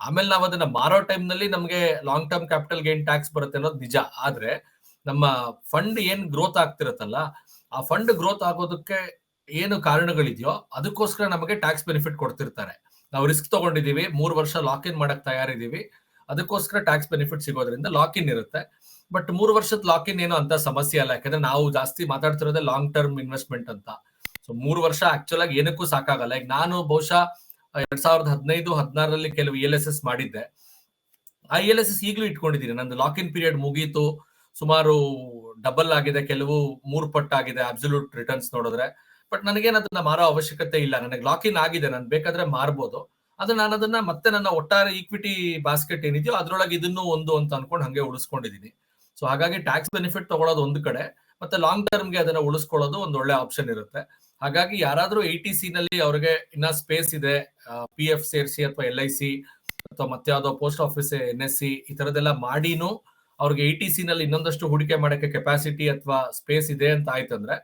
ಆಮೇಲೆ ನಾವು ಅದನ್ನ ಮಾರೋ ಟೈಮ್ನಲ್ಲಿ ನಮಗೆ long term capital gain tax ಬರುತ್ತೆ ಅನ್ನೋದು ನಿಜ. ಆದ್ರೆ ನಮ್ಮ ಫಂಡ್ ಏನ್ ಗ್ರೋತ್ ಆಗ್ತಿರತ್ತಲ್ಲ, ಆ ಫಂಡ್ ಗ್ರೋತ್ ಆಗೋದಕ್ಕೆ ಏನು ಕಾರಣಗಳಿದೆಯೋ ಅದಕ್ಕೋಸ್ಕರ ನಮಗೆ ಟ್ಯಾಕ್ಸ್ ಬೆನಿಫಿಟ್ ಕೊಡ್ತಿರ್ತಾರೆ. ನಾವು ರಿಸ್ಕ್ ತಗೊಂಡಿದೀವಿ ಮೂರು ವರ್ಷ ಲಾಕ್ ಇನ್ ಮಾಡಕ್ ತಯಾರಿದೀವಿ ಅದಕ್ಕೋಸ್ಕರ ಟ್ಯಾಕ್ಸ್ ಬೆನಿಫಿಟ್ ಸಿಗೋದ್ರಿಂದ ಲಾಕ್ ಇನ್ ಇರುತ್ತೆ. ಬಟ್ ಮೂರು ವರ್ಷದ ಲಾಕ್ ಇನ್ ಏನು ಅಂತ ಸಮಸ್ಯೆ ಅಲ್ಲ, ಯಾಕಂದ್ರೆ ನಾವು ಜಾಸ್ತಿ ಮಾತಾಡ್ತಿರೋದೇ ಲಾಂಗ್ ಟರ್ಮ್ ಇನ್ವೆಸ್ಟ್ಮೆಂಟ್ ಅಂತ. ಸೊ ಮೂರು ವರ್ಷ ಆಕ್ಚುಲ್ ಆಗಿ ಏನಕ್ಕೂ ಸಾಕಾಗಲ್ಲ. ಈಗ ನಾನು ಬಹುಶಃ ಎರಡ್ ಸಾವಿರದ ಹದಿನೈದು, ಹದಿನಾರರಲ್ಲಿ ಕೆಲವು ಎಲ್ ಎಸ್ ಎಸ್ ಮಾಡಿದ್ದೆ. ಆ ಎಲ್ ಎಸ್ ಎಸ್ ಈಗಲೂ ಇಟ್ಕೊಂಡಿದ್ದೀನಿ. ನಂದು ಲಾಕ್ ಇನ್ ಪೀರಿಯಡ್ ಮುಗೀತು. ಸುಮಾರು ಡಬಲ್ ಆಗಿದೆ, ಕೆಲವು ಮೂರು ಪಟ್ಟು ಆಗಿದೆ ಅಬ್ಸಲ್ಯೂಟ್ ರಿಟರ್ನ್ಸ್ ನೋಡಿದ್ರೆ. ಬಟ್ ನನಗೇನು ಅದನ್ನ ಮಾರೋ ಅವಶ್ಯಕತೆ ಇಲ್ಲ. ನನಗೆ ಲಾಕ್ ಇನ್ ಆಗಿದೆ. ನಾನು ಬೇಕಾದ್ರೆ ಮಾರ್ಬೋದು. ಅದು ನಾನು ಅದನ್ನ ಮತ್ತೆ ನನ್ನ ಒಟ್ಟಾರೆ ಈಕ್ವಿಟಿ ಬಾಸ್ಕೆಟ್ ಏನಿದೆಯೋ ಅದ್ರೊಳಗೆ ಇದನ್ನು ಒಂದು ಅಂತ ಅನ್ಕೊಂಡು ಹಂಗೆ ಉಳಿಸ್ಕೊಂಡಿದ್ದೀನಿ ಸೊ ಹಾಗಾಗಿ ಟ್ಯಾಕ್ಸ್ ಬೆನಿಫಿಟ್ ತಗೊಳ್ಳೋದು ಒಂದು ಕಡೆ, ಮತ್ತೆ ಲಾಂಗ್ ಟರ್ಮ್ಗೆ ಅದನ್ನ ಉಳಿಸ್ಕೊಳ್ಳೋದು ಒಂದು ಒಳ್ಳೆ ಆಪ್ಷನ್ ಇರುತ್ತೆ. ಹಾಗಾಗಿ ಯಾರಾದ್ರೂ ಎ ಟಿ ಸಿ ನಲ್ಲಿ ಅವ್ರಿಗೆ ಇನ್ನ ಸ್ಪೇಸ್ ಇದೆ ಪಿ ಎಫ್ ಸೇರಿಸಿ ಅಥವಾ ಎಲ್ ಐ ಸಿ ಅಥವಾ ಮತ್ತೆ ಯಾವ್ದೋ post office N S C ಈ ತರದೆಲ್ಲ ಮಾಡಿನೂ ಅವ್ರಿಗೆ ಎ ಟಿ ಸಿ ನಲ್ಲಿ ಇನ್ನೊಂದಷ್ಟು ಹೂಡಿಕೆ ಮಾಡಕ್ಕೆ ಕೆಪಾಸಿಟಿ ಅಥವಾ ಸ್ಪೇಸ್ ಇದೆ ಅಂತ ಆಯ್ತಂದ್ರೆ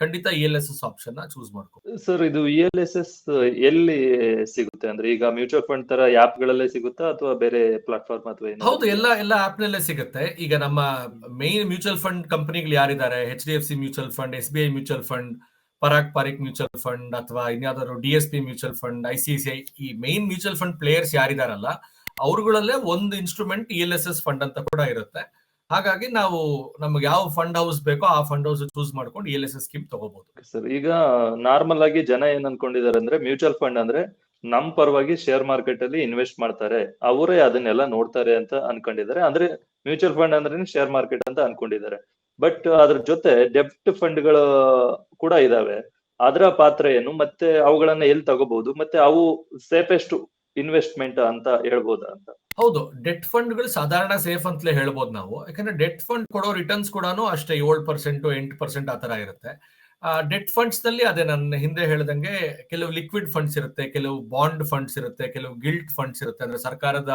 ಖಂಡಿತ E L S S option choose ಮಾಡ್ಕೊ ಸರ್ ಇದು ಇ ಎಲ್ ಎಸ್ ಎಸ್ ಎಲ್ಲಿ ಸಿಗುತ್ತೆ? ಅಂದ್ರೆ ಈಗ ಮ್ಯೂಚುವಲ್ ಫಂಡ್ ತರ ಆಪ್ ಗಳಲ್ಲೇ ಸಿಗುತ್ತಾ ಅಥವಾ ಬೇರೆ ಪ್ಲಾಟ್ಫಾರ್ಮ್ ಅಥವಾ ಏನು ಹೌದು ಎಲ್ಲ ಎಲ್ಲ ಆಪ್ ನಲ್ಲೇ ಸಿಗುತ್ತೆ. ಈಗ ನಮ್ಮ ಮೇನ್ ಮ್ಯೂಚುವಲ್ ಫಂಡ್ ಕಂಪನಿಗಳು ಯಾರಿದ್ದಾರೆ? H D F C mutual fund S B I mutual fund Parag Parikh mutual fund ಅಥವಾ ಇನ್ಯಾವುದಾದ್ರು D S P mutual fund I C C I ಈ ಮೇನ್ ಮ್ಯೂಚುವಲ್ ಫಂಡ್ ಪ್ಲೇಯರ್ಸ್ ಯಾರಿದಾರಲ್ಲ ಅವ್ರುಗಳಲ್ಲೇ ಒಂದು instrument E fund ಅಂತ ಕೂಡ ಇರುತ್ತೆ. ಹಾಗಾಗಿ ನಾವು ನಮ್ಗೆ ಯಾವ ಫಂಡ್ ಹೌಸ್ ಬೇಕೋ ಆ ಫಂಡ್ ಹೌಸ್ ಚೂಸ್ ಮಾಡ್ಕೊಂಡು E L S S scheme ತಗೋಬಹುದು ಸರ್, ಈಗ ನಾರ್ಮಲ್ ಆಗಿ ಜನ ಏನ್ ಅನ್ಕೊಂಡಿದ್ದಾರೆ ಅಂದ್ರೆ ಮ್ಯೂಚುವಲ್ ಫಂಡ್ ಅಂದ್ರೆ ನಮ್ ಪರವಾಗಿ ಶೇರ್ ಮಾರ್ಕೆಟ್ ಅಲ್ಲಿ ಇನ್ವೆಸ್ಟ್ ಮಾಡ್ತಾರೆ. ಅವರೇ ಅದನ್ನೆಲ್ಲ ನೋಡ್ತಾರೆ ಅಂತ ಅನ್ಕೊಂಡಿದ್ದಾರೆ. ಅಂದ್ರೆ ಮ್ಯೂಚುವಲ್ ಫಂಡ್ ಅಂದ್ರೆ ಶೇರ್ ಮಾರ್ಕೆಟ್ ಅಂತ ಅನ್ಕೊಂಡಿದ್ದಾರೆ. ಬಟ್ ಅದ್ರ ಜೊತೆ ಡೆಪ್ಟ್ ಫಂಡ್ಗಳು ಕೂಡ ಇದಾವೆ. ಅದರ ಪಾತ್ರ ಏನು? ಮತ್ತೆ ಅವುಗಳನ್ನ ಎಲ್ಲಿ ತಗೋಬಹುದು? ಮತ್ತೆ ಅವು ಸೇಫೆಸ್ಟ್ ಇನ್ವೆಸ್ಟ್ಮೆಂಟ್ ಅಂತ ಹೇಳ್ಬೋದಾ ಅಂತ? ಹೌದು ಡೆಟ್ ಫಂಡ್ಗಳು ಸಾಧಾರಣ ಸೇಫ್ ಅಂತಲೇ ಹೇಳ್ಬೋದು ನಾವು. ಯಾಕಂದ್ರೆ ಡೆಟ್ ಫಂಡ್ ಕೊಡೋ ರಿಟರ್ನ್ಸ್ ಕೂಡ ಅಷ್ಟೇ, ಏಳು ಪರ್ಸೆಂಟ್ ಎಂಟು ಪರ್ಸೆಂಟ್ ಆ ತರ ಇರುತ್ತೆ. ಡೆಟ್ ಫಂಡ್ಸ್ನಲ್ಲಿ ಅದೇ ನನ್ನ ಹಿಂದೆ ಹೇಳ್ದಂಗೆ ಕೆಲವು ಲಿಕ್ವಿಡ್ ಫಂಡ್ಸ್ ಇರುತ್ತೆ, ಕೆಲವು ಬಾಂಡ್ ಫಂಡ್ಸ್ ಇರುತ್ತೆ, ಕೆಲವು ಗಿಲ್ಟ್ ಫಂಡ್ಸ್ ಇರುತ್ತೆ. ಅಂದ್ರೆ ಸರ್ಕಾರದ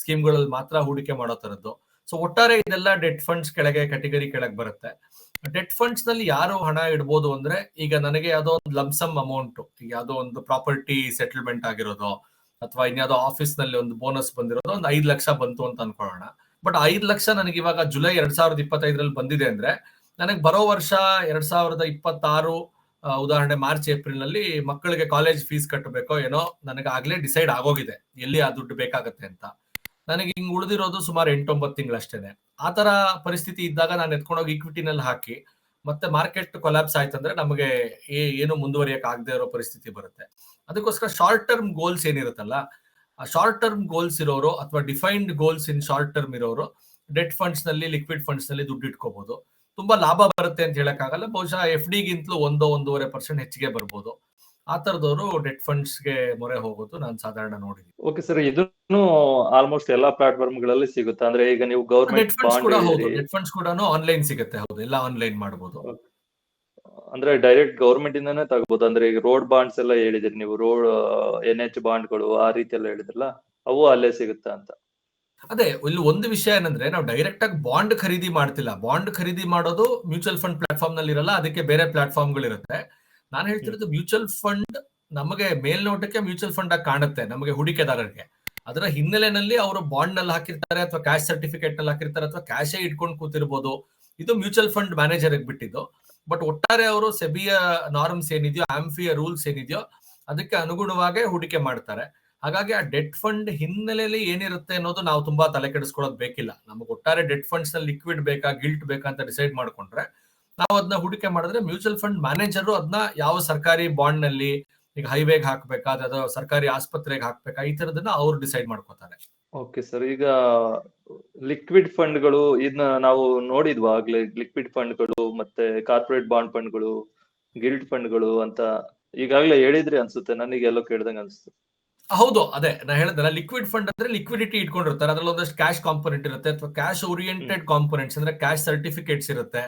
ಸ್ಕೀಮ್ಗಳಲ್ಲಿ ಮಾತ್ರ ಹೂಡಿಕೆ ಮಾಡೋ ತರದ್ದು ಸೊ ಒಟ್ಟಾರೆ ಇದೆಲ್ಲ ಡೆಟ್ ಫಂಡ್ಸ್ ಕೆಳಗೆ ಕ್ಯಾಟಗರಿ ಕೆಳಗೆ ಬರುತ್ತೆ. ಡೆಟ್ ಫಂಡ್ಸ್ನಲ್ಲಿ ಯಾರು ಹಣ ಇಡ್ಬೋದು ಅಂದ್ರೆ, ಈಗ ನನಗೆ ಯಾವುದೋ ಒಂದು ಲಂಸಮ್ ಅಮೌಂಟ್ ಯಾವುದೋ ಯಾವ್ದೋ ಒಂದು ಪ್ರಾಪರ್ಟಿ ಸೆಟಲ್ಮೆಂಟ್ ಆಗಿರೋದು ಅಥವಾ ಇನ್ಯಾವುದೋ ಆಫೀಸ್ನಲ್ಲಿ ಒಂದು ಬೋನಸ್ ಬಂದಿರೋದು, ಒಂದು ಐದು ಲಕ್ಷ ಬಂತು ಅಂತ ಅನ್ಕೊಳ್ಳೋಣ. ಬಟ್ ಐದು ಲಕ್ಷ ನನಗೆ ಇವಾಗ ಜುಲೈ ಎರಡ್ ಸಾವಿರದ ಇಪ್ಪತ್ತೈದರಲ್ಲಿ ಬಂದಿದೆ ಅಂದ್ರೆ, ನನಗೆ ಬರೋ ವರ್ಷ ಎರಡ್ ಸಾವಿರದ ಇಪ್ಪತ್ತಾರು ಉದಾಹರಣೆ ಮಾರ್ಚ್ ಏಪ್ರಿಲ್ನಲ್ಲಿ ಮಕ್ಕಳಿಗೆ ಕಾಲೇಜ್ ಫೀಸ್ ಕಟ್ಟಬೇಕೋ ಏನೋ ನನಗೆ ಆಗ್ಲೇ ಡಿಸೈಡ್ ಆಗೋಗಿದೆ, ಎಲ್ಲಿ ಆ ದುಡ್ಡು ಬೇಕಾಗತ್ತೆ ಅಂತ. ನನಗೆ ಹಿಂಗ್ ಉಳಿದಿರೋದು ಸುಮಾರು ಎಂಟೊಂಬತ್ತು ತಿಂಗಳಷ್ಟೇನೆ. ಆ ತರ ಪರಿಸ್ಥಿತಿ ಇದ್ದಾಗ ನಾನು ಎತ್ಕೊಂಡೋಗಿ ಇಕ್ವಿಟಿನಲ್ಲಿ ಹಾಕಿ, ಮತ್ತೆ ಮಾರ್ಕೆಟ್ ಕೊಲಾಪ್ಸ್ ಆಯ್ತಂದ್ರೆ ನಮಗೆ ಏನು ಮುಂದುವರಿಯಕ್ಕೆ ಆಗದೆ ಇರೋ ಪರಿಸ್ಥಿತಿ ಬರುತ್ತೆ. ಅದಕ್ಕೋಸ್ಕರ ಶಾರ್ಟ್ ಟರ್ಮ್ ಗೋಲ್ಸ್ ಏನಿರುತ್ತಲ್ಲ ಆ ಶಾರ್ಟ್ ಟರ್ಮ್ ಗೋಲ್ಸ್ ಇರೋರು ಅಥವಾ defined goals in short term ಇರೋರು ಡೆಟ್ ಫಂಡ್ಸ್ನಲ್ಲಿ ಲಿಕ್ವಿಡ್ ಫಂಡ್ಸ್ನಲ್ಲಿ ದುಡ್ಡು ಇಟ್ಕೋಬಹುದು ತುಂಬಾ ಲಾಭ ಬರುತ್ತೆ ಅಂತ ಹೇಳಕ್ಕಾಗಲ್ಲ ಬಹುಶಃ ಎಫ್ ಡಿಗಿಂತಲೂ ಒಂದೋ ಒಂದೂವರೆ ಪರ್ಸೆಂಟ್ ಹೆಚ್ಚಿಗೆ ಬರ್ಬೋದು. ಆ ತರದವರು ಡೆಟ್ ಫಂಡ್ಸ್ಗೆ ಮೊರೆ ಹೋಗೋದು ನಾನು ಸಾಧಾರಣ ನೋಡಿದ್ದೀನಿ. ಓಕೆ ಸರ್ ಇದನ್ನು ಆಲ್ಮೋಸ್ಟ್ ಎಲ್ಲಾ ಪ್ಲಾಟ್ಫಾರ್ಮ್ಗಳಲ್ಲಿ ಸಿಗುತ್ತೆ. ಅಂದ್ರೆ ಈಗ ನೀವು ಹೌದು ಡೆಟ್ ಫಂಡ್ಸ್ ಕೂಡ ಆನ್ಲೈನ್ ಸಿಗುತ್ತೆ ಹೌದು ಎಲ್ಲ ಆನ್ಲೈನ್ ಮಾಡಬಹುದು ಅಂದ್ರೆ ಡೈರೆಕ್ಟ್ ಗೌರ್ಮೆಂಟ್ ಇಂದಾನೇ ತಗೋಬಹುದು ಅಂದ್ರೆ ಈಗ ರೋಡ್ ಬಾಂಡ್ಸ್ ಎಲ್ಲ ಹೇಳಿದ್ರಿ ನೀವು ರೋಡ್ ಎನ್ ಎಚ್ ಬಾಂಡ್ಗಳು ಆ ರೀತಿ ಎಲ್ಲ ಹೇಳಿದ್ರಲ್ಲ, ಅವು ಅಲ್ಲೇ ಸಿಗುತ್ತಾ ಅಂತ. ಅದೇ, ಇಲ್ಲಿ ಒಂದು ವಿಷಯ ಏನಂದ್ರೆ, ನಾವು ಡೈರೆಕ್ಟ್ ಆಗಿ ಬಾಂಡ್ ಖರೀದಿ ಮಾಡ್ತಿಲ್ಲ. ಬಾಂಡ್ ಖರೀದಿ ಮಾಡೋದು ಮ್ಯೂಚುವಲ್ ಫಂಡ್ ಪ್ಲಾಟ್ಫಾರ್ಮ್ನಲ್ಲಿ ಇರಲ್ಲ ಅದಕ್ಕೆ ಬೇರೆ ಪ್ಲಾಟ್ಫಾರ್ಮ್ ಗಳಿರುತ್ತೆ ನಾನು ಹೇಳ್ತಿರೋದು ಮ್ಯೂಚುವಲ್ ಫಂಡ್ ನಮಗೆ ಮೇಲ್ನೋಟಕ್ಕೆ ಮ್ಯೂಚುವಲ್ ಫಂಡ್ ಆಗಿ ಕಾಣುತ್ತೆ, ನಮಗೆ ಹೂಡಿಕೆದಾರರಿಗೆ. ಅದರ ಹಿನ್ನೆಲೆಯಲ್ಲಿ ಅವರು ಬಾಂಡ್ನಲ್ಲಿ ಹಾಕಿರ್ತಾರೆ ಅಥವಾ ಕ್ಯಾಶ್ ಸರ್ಟಿಫಿಕೇಟ್ನಲ್ಲಿ ಹಾಕಿರ್ತಾರೆ ಅಥವಾ ಕ್ಯಾಶೇ ಇಟ್ಕೊಂಡು ಕೂತಿರ್ಬೋದು. ಇದು ಮ್ಯೂಚುವಲ್ ಫಂಡ್ ಮ್ಯಾನೇಜರ್ ಬಿಟ್ಟಿದ್ದು. ಬಟ್ ಒಟ್ಟಾರೆ ಅವರು ಸೆಬಿಯ ನಾರ್ಮ್ಸ್ ಏನಿದೆಯೋ ಆಂಫಿಯ ರೂಲ್ಸ್ ಏನಿದೆಯೋ, ಅದಕ್ಕೆ ಅನುಗುಣವಾಗೇ ಹೂಡಿಕೆ ಮಾಡ್ತಾರೆ. ಹಾಗಾಗಿ ಆ ಡೆಟ್ ಫಂಡ್ ಹಿನ್ನೆಲೆಯಲ್ಲಿ ಏನಿರುತ್ತೆ ಅನ್ನೋದು ನಾವು ತುಂಬಾ ತಲೆ ಕೆಡಿಸ್ಕೊಳ್ಳೋದು ಬೇಕಿಲ್ಲ. ನಮಗೆ ಒಟ್ಟಾರೆ ಡೆಟ್ ಫಂಡ್ಸ್ನಲ್ಲಿ ಲಿಕ್ವಿಡ್ ಬೇಕಾ ಗಿಲ್ಟ್ ಬೇಕಾ ಅಂತ ಡಿಸೈಡ್ ಮಾಡ್ಕೊಂಡ್ರೆ, ನಾವು ಅದನ್ನ ಹೂಡಿಕೆ ಮಾಡಿದ್ರೆ ಮ್ಯೂಚುವಲ್ ಫಂಡ್ ಮ್ಯಾನೇಜರ್ ಅದನ್ನ ಯಾವ ಸರ್ಕಾರಿ ಬಾಂಡ್ನಲ್ಲಿ ಈಗ ಹೈವೇಗೆ ಹಾಕ್ಬೇಕಾ ಅಥವಾ ಸರ್ಕಾರಿ ಆಸ್ಪತ್ರೆಗೆ ಹಾಕ್ಬೇಕಾ, ಈ ತರದನ್ನ ಅವ್ರು ಡಿಸೈಡ್ ಮಾಡ್ಕೋತಾರೆ. ಓಕೆ ಸರ್ ಈಗ ಲಿಕ್ವಿಡ್ ಫಂಡ್ಗಳು ಇದನ್ನ ನಾವು ನೋಡಿದ್ವಾ? ಆಗ್ಲೇ ಲಿಕ್ವಿಡ್ ಫಂಡ್ಗಳು ಮತ್ತೆ ಕಾರ್ಪೊರೇಟ್ ಬಾಂಡ್ ಫಂಡ್ಗಳು ಗಿಲ್ಡ್ ಫಂಡ್ಗಳು ಅಂತ ಈಗಾಗಲೇ ಹೇಳಿದ್ರಿ ಅನ್ಸುತ್ತೆ. ನನಗೆ ಎಲ್ಲೋ ಕೇಳ್ದಂಗ ಅನ್ಸುತ್ತೆ. ಹೌದು ಅದೇ. ನಾ ಹೇಳಿದ್ನಲ್ಲ ಲಿಕ್ವಿಡ್ ಫಂಡ್ ಅಂದ್ರೆ ಲಿಕ್ವಿಡಿಟಿ ಇಟ್ಕೊಂಡಿರ್ತಾರೆ. ಅದ್ರಲ್ಲಿ ಒಂದಷ್ಟು ಕ್ಯಾಶ್ ಕಾಂಪೊನೆಂಟ್ ಇರುತ್ತೆ ಅಥವಾ ಕ್ಯಾಶ್ ಓರಿಯೆಂಟೆಡ್ ಕಾಂಪೊನೆಂಟ್ಸ್ ಅಂದ್ರೆ ಕ್ಯಾಶ್ ಸರ್ಟಿಫಿಕೇಟ್ಸ್ ಇರುತ್ತೆ.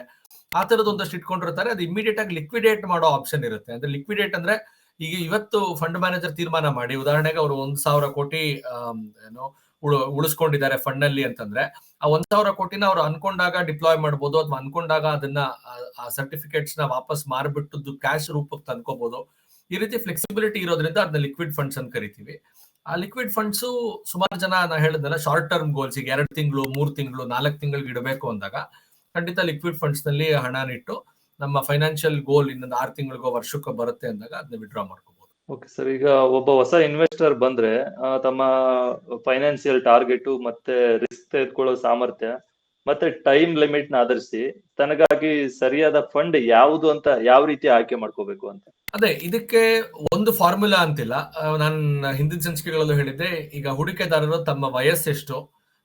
ಆ ತರದ್ ಒಂದಷ್ಟು ಇಟ್ಕೊಂಡಿರ್ತಾರೆ. ಅದು ಇಮಿಡಿಯೇಟ್ ಆಗಿ ಲಿಕ್ವಿಡೇಟ್ ಮಾಡೋ ಆಪ್ಷನ್ ಇರುತ್ತೆ. ಅಂದ್ರೆ ಲಿಕ್ವಿಡೇಟ್ ಅಂದ್ರೆ ಈಗ ಇವತ್ತು ಫಂಡ್ ಮ್ಯಾನೇಜರ್ ತೀರ್ಮಾನ ಮಾಡಿ. ಉದಾಹರಣೆಗೆ ಅವರು ಒಂದ್ ಸಾವಿರ ಕೋಟಿ ಏನೋ ಉಳಿಸ್ಕೊಂಡಿದ್ದಾರೆ ಫಂಡ್ ಅಲ್ಲಿ ಅಂತಂದ್ರೆ, ಆ ಒಂದ್ ಸಾವಿರ ಕೋಟಿನ ಅವ್ರು ಅನ್ಕೊಂಡಾಗ ಡಿಪ್ಲಾಯ್ ಮಾಡ್ಬೋದು ಅಥವಾ ಅನ್ಕೊಂಡಾಗ ಅದನ್ನ ಆ ಸರ್ಟಿಫಿಕೇಟ್ಸ್ನ ವಾಪಸ್ ಮಾರ್ಬಿಟ್ಟು ಕ್ಯಾಶ್ ರೂಪಕ್ಕೆ ತಂದ್ಕೋಬಹುದು ಈ ರೀತಿ ಫ್ಲೆಕ್ಸಿಬಿಲಿಟಿ ಇರೋದ್ರಿಂದ ಅದನ್ನ ಲಿಕ್ವಿಡ್ ಫಂಡ್ಸ್ ಅಂತ ಕರಿತೀವಿ. ಆ ಲಿಕ್ವಿಡ್ ಫಂಡ್ಸ್ ಸುಮಾರು ಜನ ನಾ ಹೇಳಿದ್ನಲ್ಲ ಶಾರ್ಟ್ ಟರ್ಮ್ ಗೋಲ್ಸ್ ಈಗ ಎರಡು ತಿಂಗಳು, ಮೂರು ತಿಂಗಳು, ನಾಲ್ಕು ತಿಂಗಳಿಗೆ ಇಡಬೇಕು ಅಂದಾಗ ಖಂಡಿತ ಲಿಕ್ವಿಡ್ ಫಂಡ್ಸ್ನಲ್ಲಿ ಹಣನಿಟ್ಟು ನಮ್ಮ ಫೈನಾನ್ಷಿಯಲ್ ಗೋಲ್ ಇನ್ನೊಂದು ಆರು ತಿಂಗಳಿಗೋ ವರ್ಷಕ್ಕೋ ಬರುತ್ತೆ ಅಂದಾಗ ಅದನ್ನ ವಿಡ್ರಾ ಮಾಡ್ಕೋಬಹುದು ಓಕೆ ಸರ್ ಈಗ ಒಬ್ಬ ಹೊಸ ಇನ್ವೆಸ್ಟರ್ ಬಂದ್ರೆ ತಮ್ಮ ಫೈನಾನ್ಸಿಯಲ್ ಟಾರ್ಗೆಟ್ ಮತ್ತೆ ರಿಸ್ಕ್ ತೆಗೆದುಕೊಳ್ಳೋ ಸಾಮರ್ಥ್ಯ, ಮತ್ತೆ ಟೈಮ್ ಲಿಮಿಟ್ನ ಆಧರಿಸಿ ತನಗಾಗಿ ಸರಿಯಾದ ಫಂಡ್ ಯಾವುದು ಅಂತ ಯಾವ ರೀತಿ ಆಯ್ಕೆ ಮಾಡ್ಕೋಬೇಕು ಅಂತ? ಅದೇ, ಇದಕ್ಕೆ ಒಂದು ಫಾರ್ಮುಲಾ ಅಂತಿಲ್ಲ. ನಾನು ಹಿಂದಿನ ಸಂಚಿಕೆಗಳಲ್ಲೂ ಹೇಳಿದ್ದೆ, ಈಗ ಹೂಡಿಕೆದಾರರು ತಮ್ಮ ವಯಸ್ಸೆಷ್ಟು,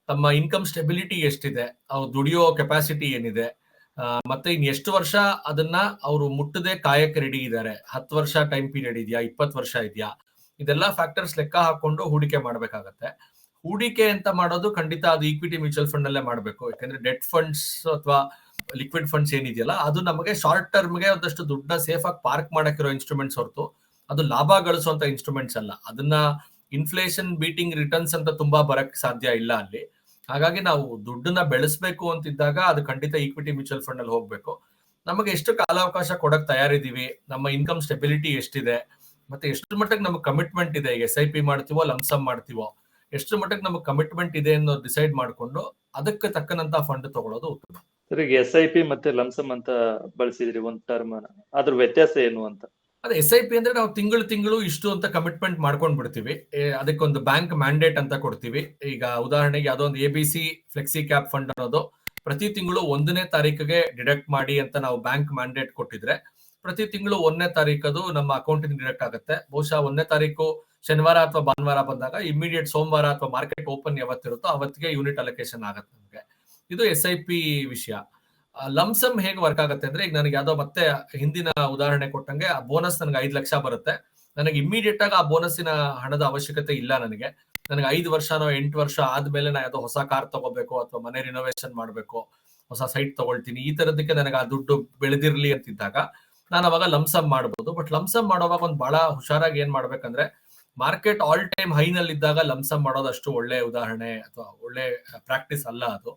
ತಮ್ಮ ಇನ್ಕಮ್ ಸ್ಟೆಬಿಲಿಟಿ ಎಷ್ಟಿದೆ, ಅವ್ರು ದುಡಿಯೋ ಕೆಪಾಸಿಟಿ ಏನಿದೆ ಮತ್ತೆ ಇನ್ ಎಷ್ಟು ವರ್ಷ ಅದನ್ನ ಅವರು ಮುಟ್ಟದೆ ಕಾಯಕ್ಕೆ ರೆಡಿ ಇದ್ದಾರೆ ಹತ್ತು ವರ್ಷ ಟೈಮ್ ಪೀರಿಯಡ್ ಇದೆಯಾ? ಇಪ್ಪತ್ತು ವರ್ಷ ಇದೆಯಾ? ಇದೆಲ್ಲ ಫ್ಯಾಕ್ಟರ್ಸ್ ಲೆಕ್ಕ ಹಾಕೊಂಡು ಹೂಡಿಕೆ ಮಾಡ್ಬೇಕಾಗತ್ತೆ. ಹೂಡಿಕೆ ಅಂತ ಮಾಡೋದು ಖಂಡಿತ ಅದು ಈಕ್ವಿಟಿ ಮ್ಯೂಚುವಲ್ ಫಂಡ್ ಅಲ್ಲೇ ಮಾಡಬೇಕು. ಯಾಕಂದ್ರೆ ಡೆಟ್ ಫಂಡ್ಸ್ ಅಥವಾ ಲಿಕ್ವಿಡ್ ಫಂಡ್ಸ್ ಏನಿದೆಯಲ್ಲ, ಅದು ನಮಗೆ ಶಾರ್ಟ್ ಟರ್ಮ್ಗೆ ಒಂದಷ್ಟು ದುಡ್ಡನ್ನ ಸೇಫ್ ಆಗಿ ಪಾರ್ಕ್ ಮಾಡಕ್ಕಿರೋ ಇನ್ಸ್ಟ್ರೂಮೆಂಟ್ಸ್ ಹೊರತು ಅದು ಲಾಭ ಗಳಿಸುವಂತ ಇನ್ಸ್ಟ್ರೂಮೆಂಟ್ಸ್ ಅಲ್ಲ. ಅದನ್ನ ಇನ್ಫ್ಲೇಷನ್ ಬೀಟಿಂಗ್ ರಿಟರ್ನ್ಸ್ ಅಂತ ತುಂಬಾ ಬರಕ್ ಸಾಧ್ಯ ಇಲ್ಲ ಅಲ್ಲಿ. ಹಾಗಾಗಿ ನಾವು ದುಡ್ಡನ್ನ ಬೆಳೆಸಬೇಕು ಅಂತಿದ್ದಾಗ ಅದು ಖಂಡಿತ ಈಕ್ವಿಟಿ ಮ್ಯೂಚುವಲ್ ಫಂಡ್ ಅಲ್ಲಿ ಹೋಗ್ಬೇಕು. ನಮಗೆ ಎಷ್ಟು ಕಾಲಾವಕಾಶ ಕೊಡಕ್ ತಯಾರಿದೀವಿ ನಮ್ಮ ಇನ್ಕಮ್ ಸ್ಟೆಬಿಲಿಟಿ ಎಷ್ಟಿದೆ, ಮತ್ತೆ ಎಷ್ಟು ಮಟ್ಟಕ್ಕೆ ನಮಗೆ ಕಮಿಟ್ಮೆಂಟ್ ಇದೆ ಎಸ್ ಐ ಪಿ ಮಾಡ್ತೀವೋ ಲಂಸಮ್ ಮಾಡ್ತೀವೋ, ಎಷ್ಟು ಮಟ್ಟಕ್ಕೆ ನಮಗೆ ಕಮಿಟ್ಮೆಂಟ್ ಇದೆ ಅನ್ನೋ ಡಿಸೈಡ್ ಮಾಡ್ಕೊಂಡು ಅದಕ್ಕೆ ತಕ್ಕನಂತ ಫಂಡ್ ತಗೊಳ್ಳೋದು ಉತ್ತಮ. ಸರ್, ಈಗ ಎಸ್ ಐ ಪಿ ಮತ್ತೆ ಲಂಸಮ್ ಅಂತ ಬಳಸಿದ್ರಿ, ಒಂದ್ ಟರ್ಮ್ ಅದ್ರ ವ್ಯತ್ಯಾಸ ಏನು ಅಂತ? ಅದೇ ಎಸ್ ಐ ಪಿ ಅಂದ್ರೆ ನಾವು ತಿಂಗಳು ತಿಂಗಳು ಇಷ್ಟು ಅಂತ ಕಮಿಟ್ಮೆಂಟ್ ಮಾಡ್ಕೊಂಡು ಬಿಡ್ತೀವಿ ಅದಕ್ಕೊಂದು ಬ್ಯಾಂಕ್ ಮ್ಯಾಂಡೇಟ್ ಅಂತ ಕೊಡ್ತೀವಿ. ಈಗ ಉದಾಹರಣೆಗೆ ಯಾವುದೋ ಒಂದು A B C flexi cap fund ಅನ್ನೋದು ಪ್ರತಿ ತಿಂಗಳು ಒಂದನೇ ತಾರೀಕಿಗೆ ಡಿಡಕ್ಟ್ ಮಾಡಿ ಅಂತ ನಾವು ಬ್ಯಾಂಕ್ ಮ್ಯಾಂಡೇಟ್ ಕೊಟ್ಟಿದ್ರೆ ಪ್ರತಿ ತಿಂಗಳು ಒಂದನೇ ತಾರೀಕದು ನಮ್ಮ ಅಕೌಂಟಿಂದ ಡಿಡಕ್ಟ್ ಆಗುತ್ತೆ. ಬಹುಶಃ ಒಂದನೇ ತಾರೀಕು ಶನಿವಾರ ಅಥವಾ ಭಾನುವಾರ ಬಂದಾಗ ಇಮಿಡಿಯೇಟ್ ಸೋಮವಾರ ಅಥವಾ ಮಾರ್ಕೆಟ್ ಓಪನ್ ಯಾವತ್ತಿರುತ್ತೋ ಅವತ್ತಿಗೆ ಯೂನಿಟ್ ಅಲೋಕೇಶನ್ ಆಗುತ್ತೆ ನಮಗೆ. ಇದು ಎಸ್ ಐ ಪಿ ವಿಷಯ. ಲಂಸಮ್ ಹೇಗೆ ವರ್ಕ್ ಆಗುತ್ತೆ ಅಂದ್ರೆ, ಈಗ ನನಗೆ ಯಾವ್ದೋ ಮತ್ತೆ ಹಿಂದಿನ ಉದಾಹರಣೆ ಕೊಟ್ಟಂಗೆ ಆ ಬೋನಸ್ ನನಗೆ ಐದು ಲಕ್ಷ ಬರುತ್ತೆ. ನನಗೆ ಇಮಿಡಿಯೇಟ್ ಆಗಿ ಆ ಬೋನಸ್ಸಿನ ಹಣದ ಅವಶ್ಯಕತೆ ಇಲ್ಲ ನನಗೆ. ನನಗೆ ಐದು ವರ್ಷನೋ ಎಂಟು ವರ್ಷ ಆದ್ಮೇಲೆ ನಾ ಯಾವ್ದೋ ಹೊಸ ಕಾರ್ ತಗೋಬೇಕು ಅಥವಾ ಮನೆ ರಿನೋವೇಷನ್ ಮಾಡಬೇಕು, ಹೊಸ ಸೈಟ್ ತಗೊಳ್ತೀನಿ, ಈ ತರದಕ್ಕೆ ನನಗೆ ಆ ದುಡ್ಡು ಬೆಳೆದಿರ್ಲಿ ಅಂತಿದ್ದಾಗ ನಾನು ಅವಾಗ ಲಂಸಮ್ ಮಾಡಬಹುದು ಬಟ್ ಲಂಸಮ್ ಮಾಡೋವಾಗ ಒಂದು ಬಹಳ ಹುಷಾರಾಗಿ ಏನ್ ಮಾಡ್ಬೇಕಂದ್ರೆ ಮಾರ್ಕೆಟ್ ಆಲ್ ಟೈಮ್ ಹೈನಲ್ಲಿ ಇದ್ದಾಗ ಲಂಸಮ್ ಮಾಡೋದು ಅಷ್ಟು ಒಳ್ಳೆ ಉದಾಹರಣೆ ಅಥವಾ ಒಳ್ಳೆ ಪ್ರಾಕ್ಟೀಸ್ ಅಲ್ಲ ಅದು.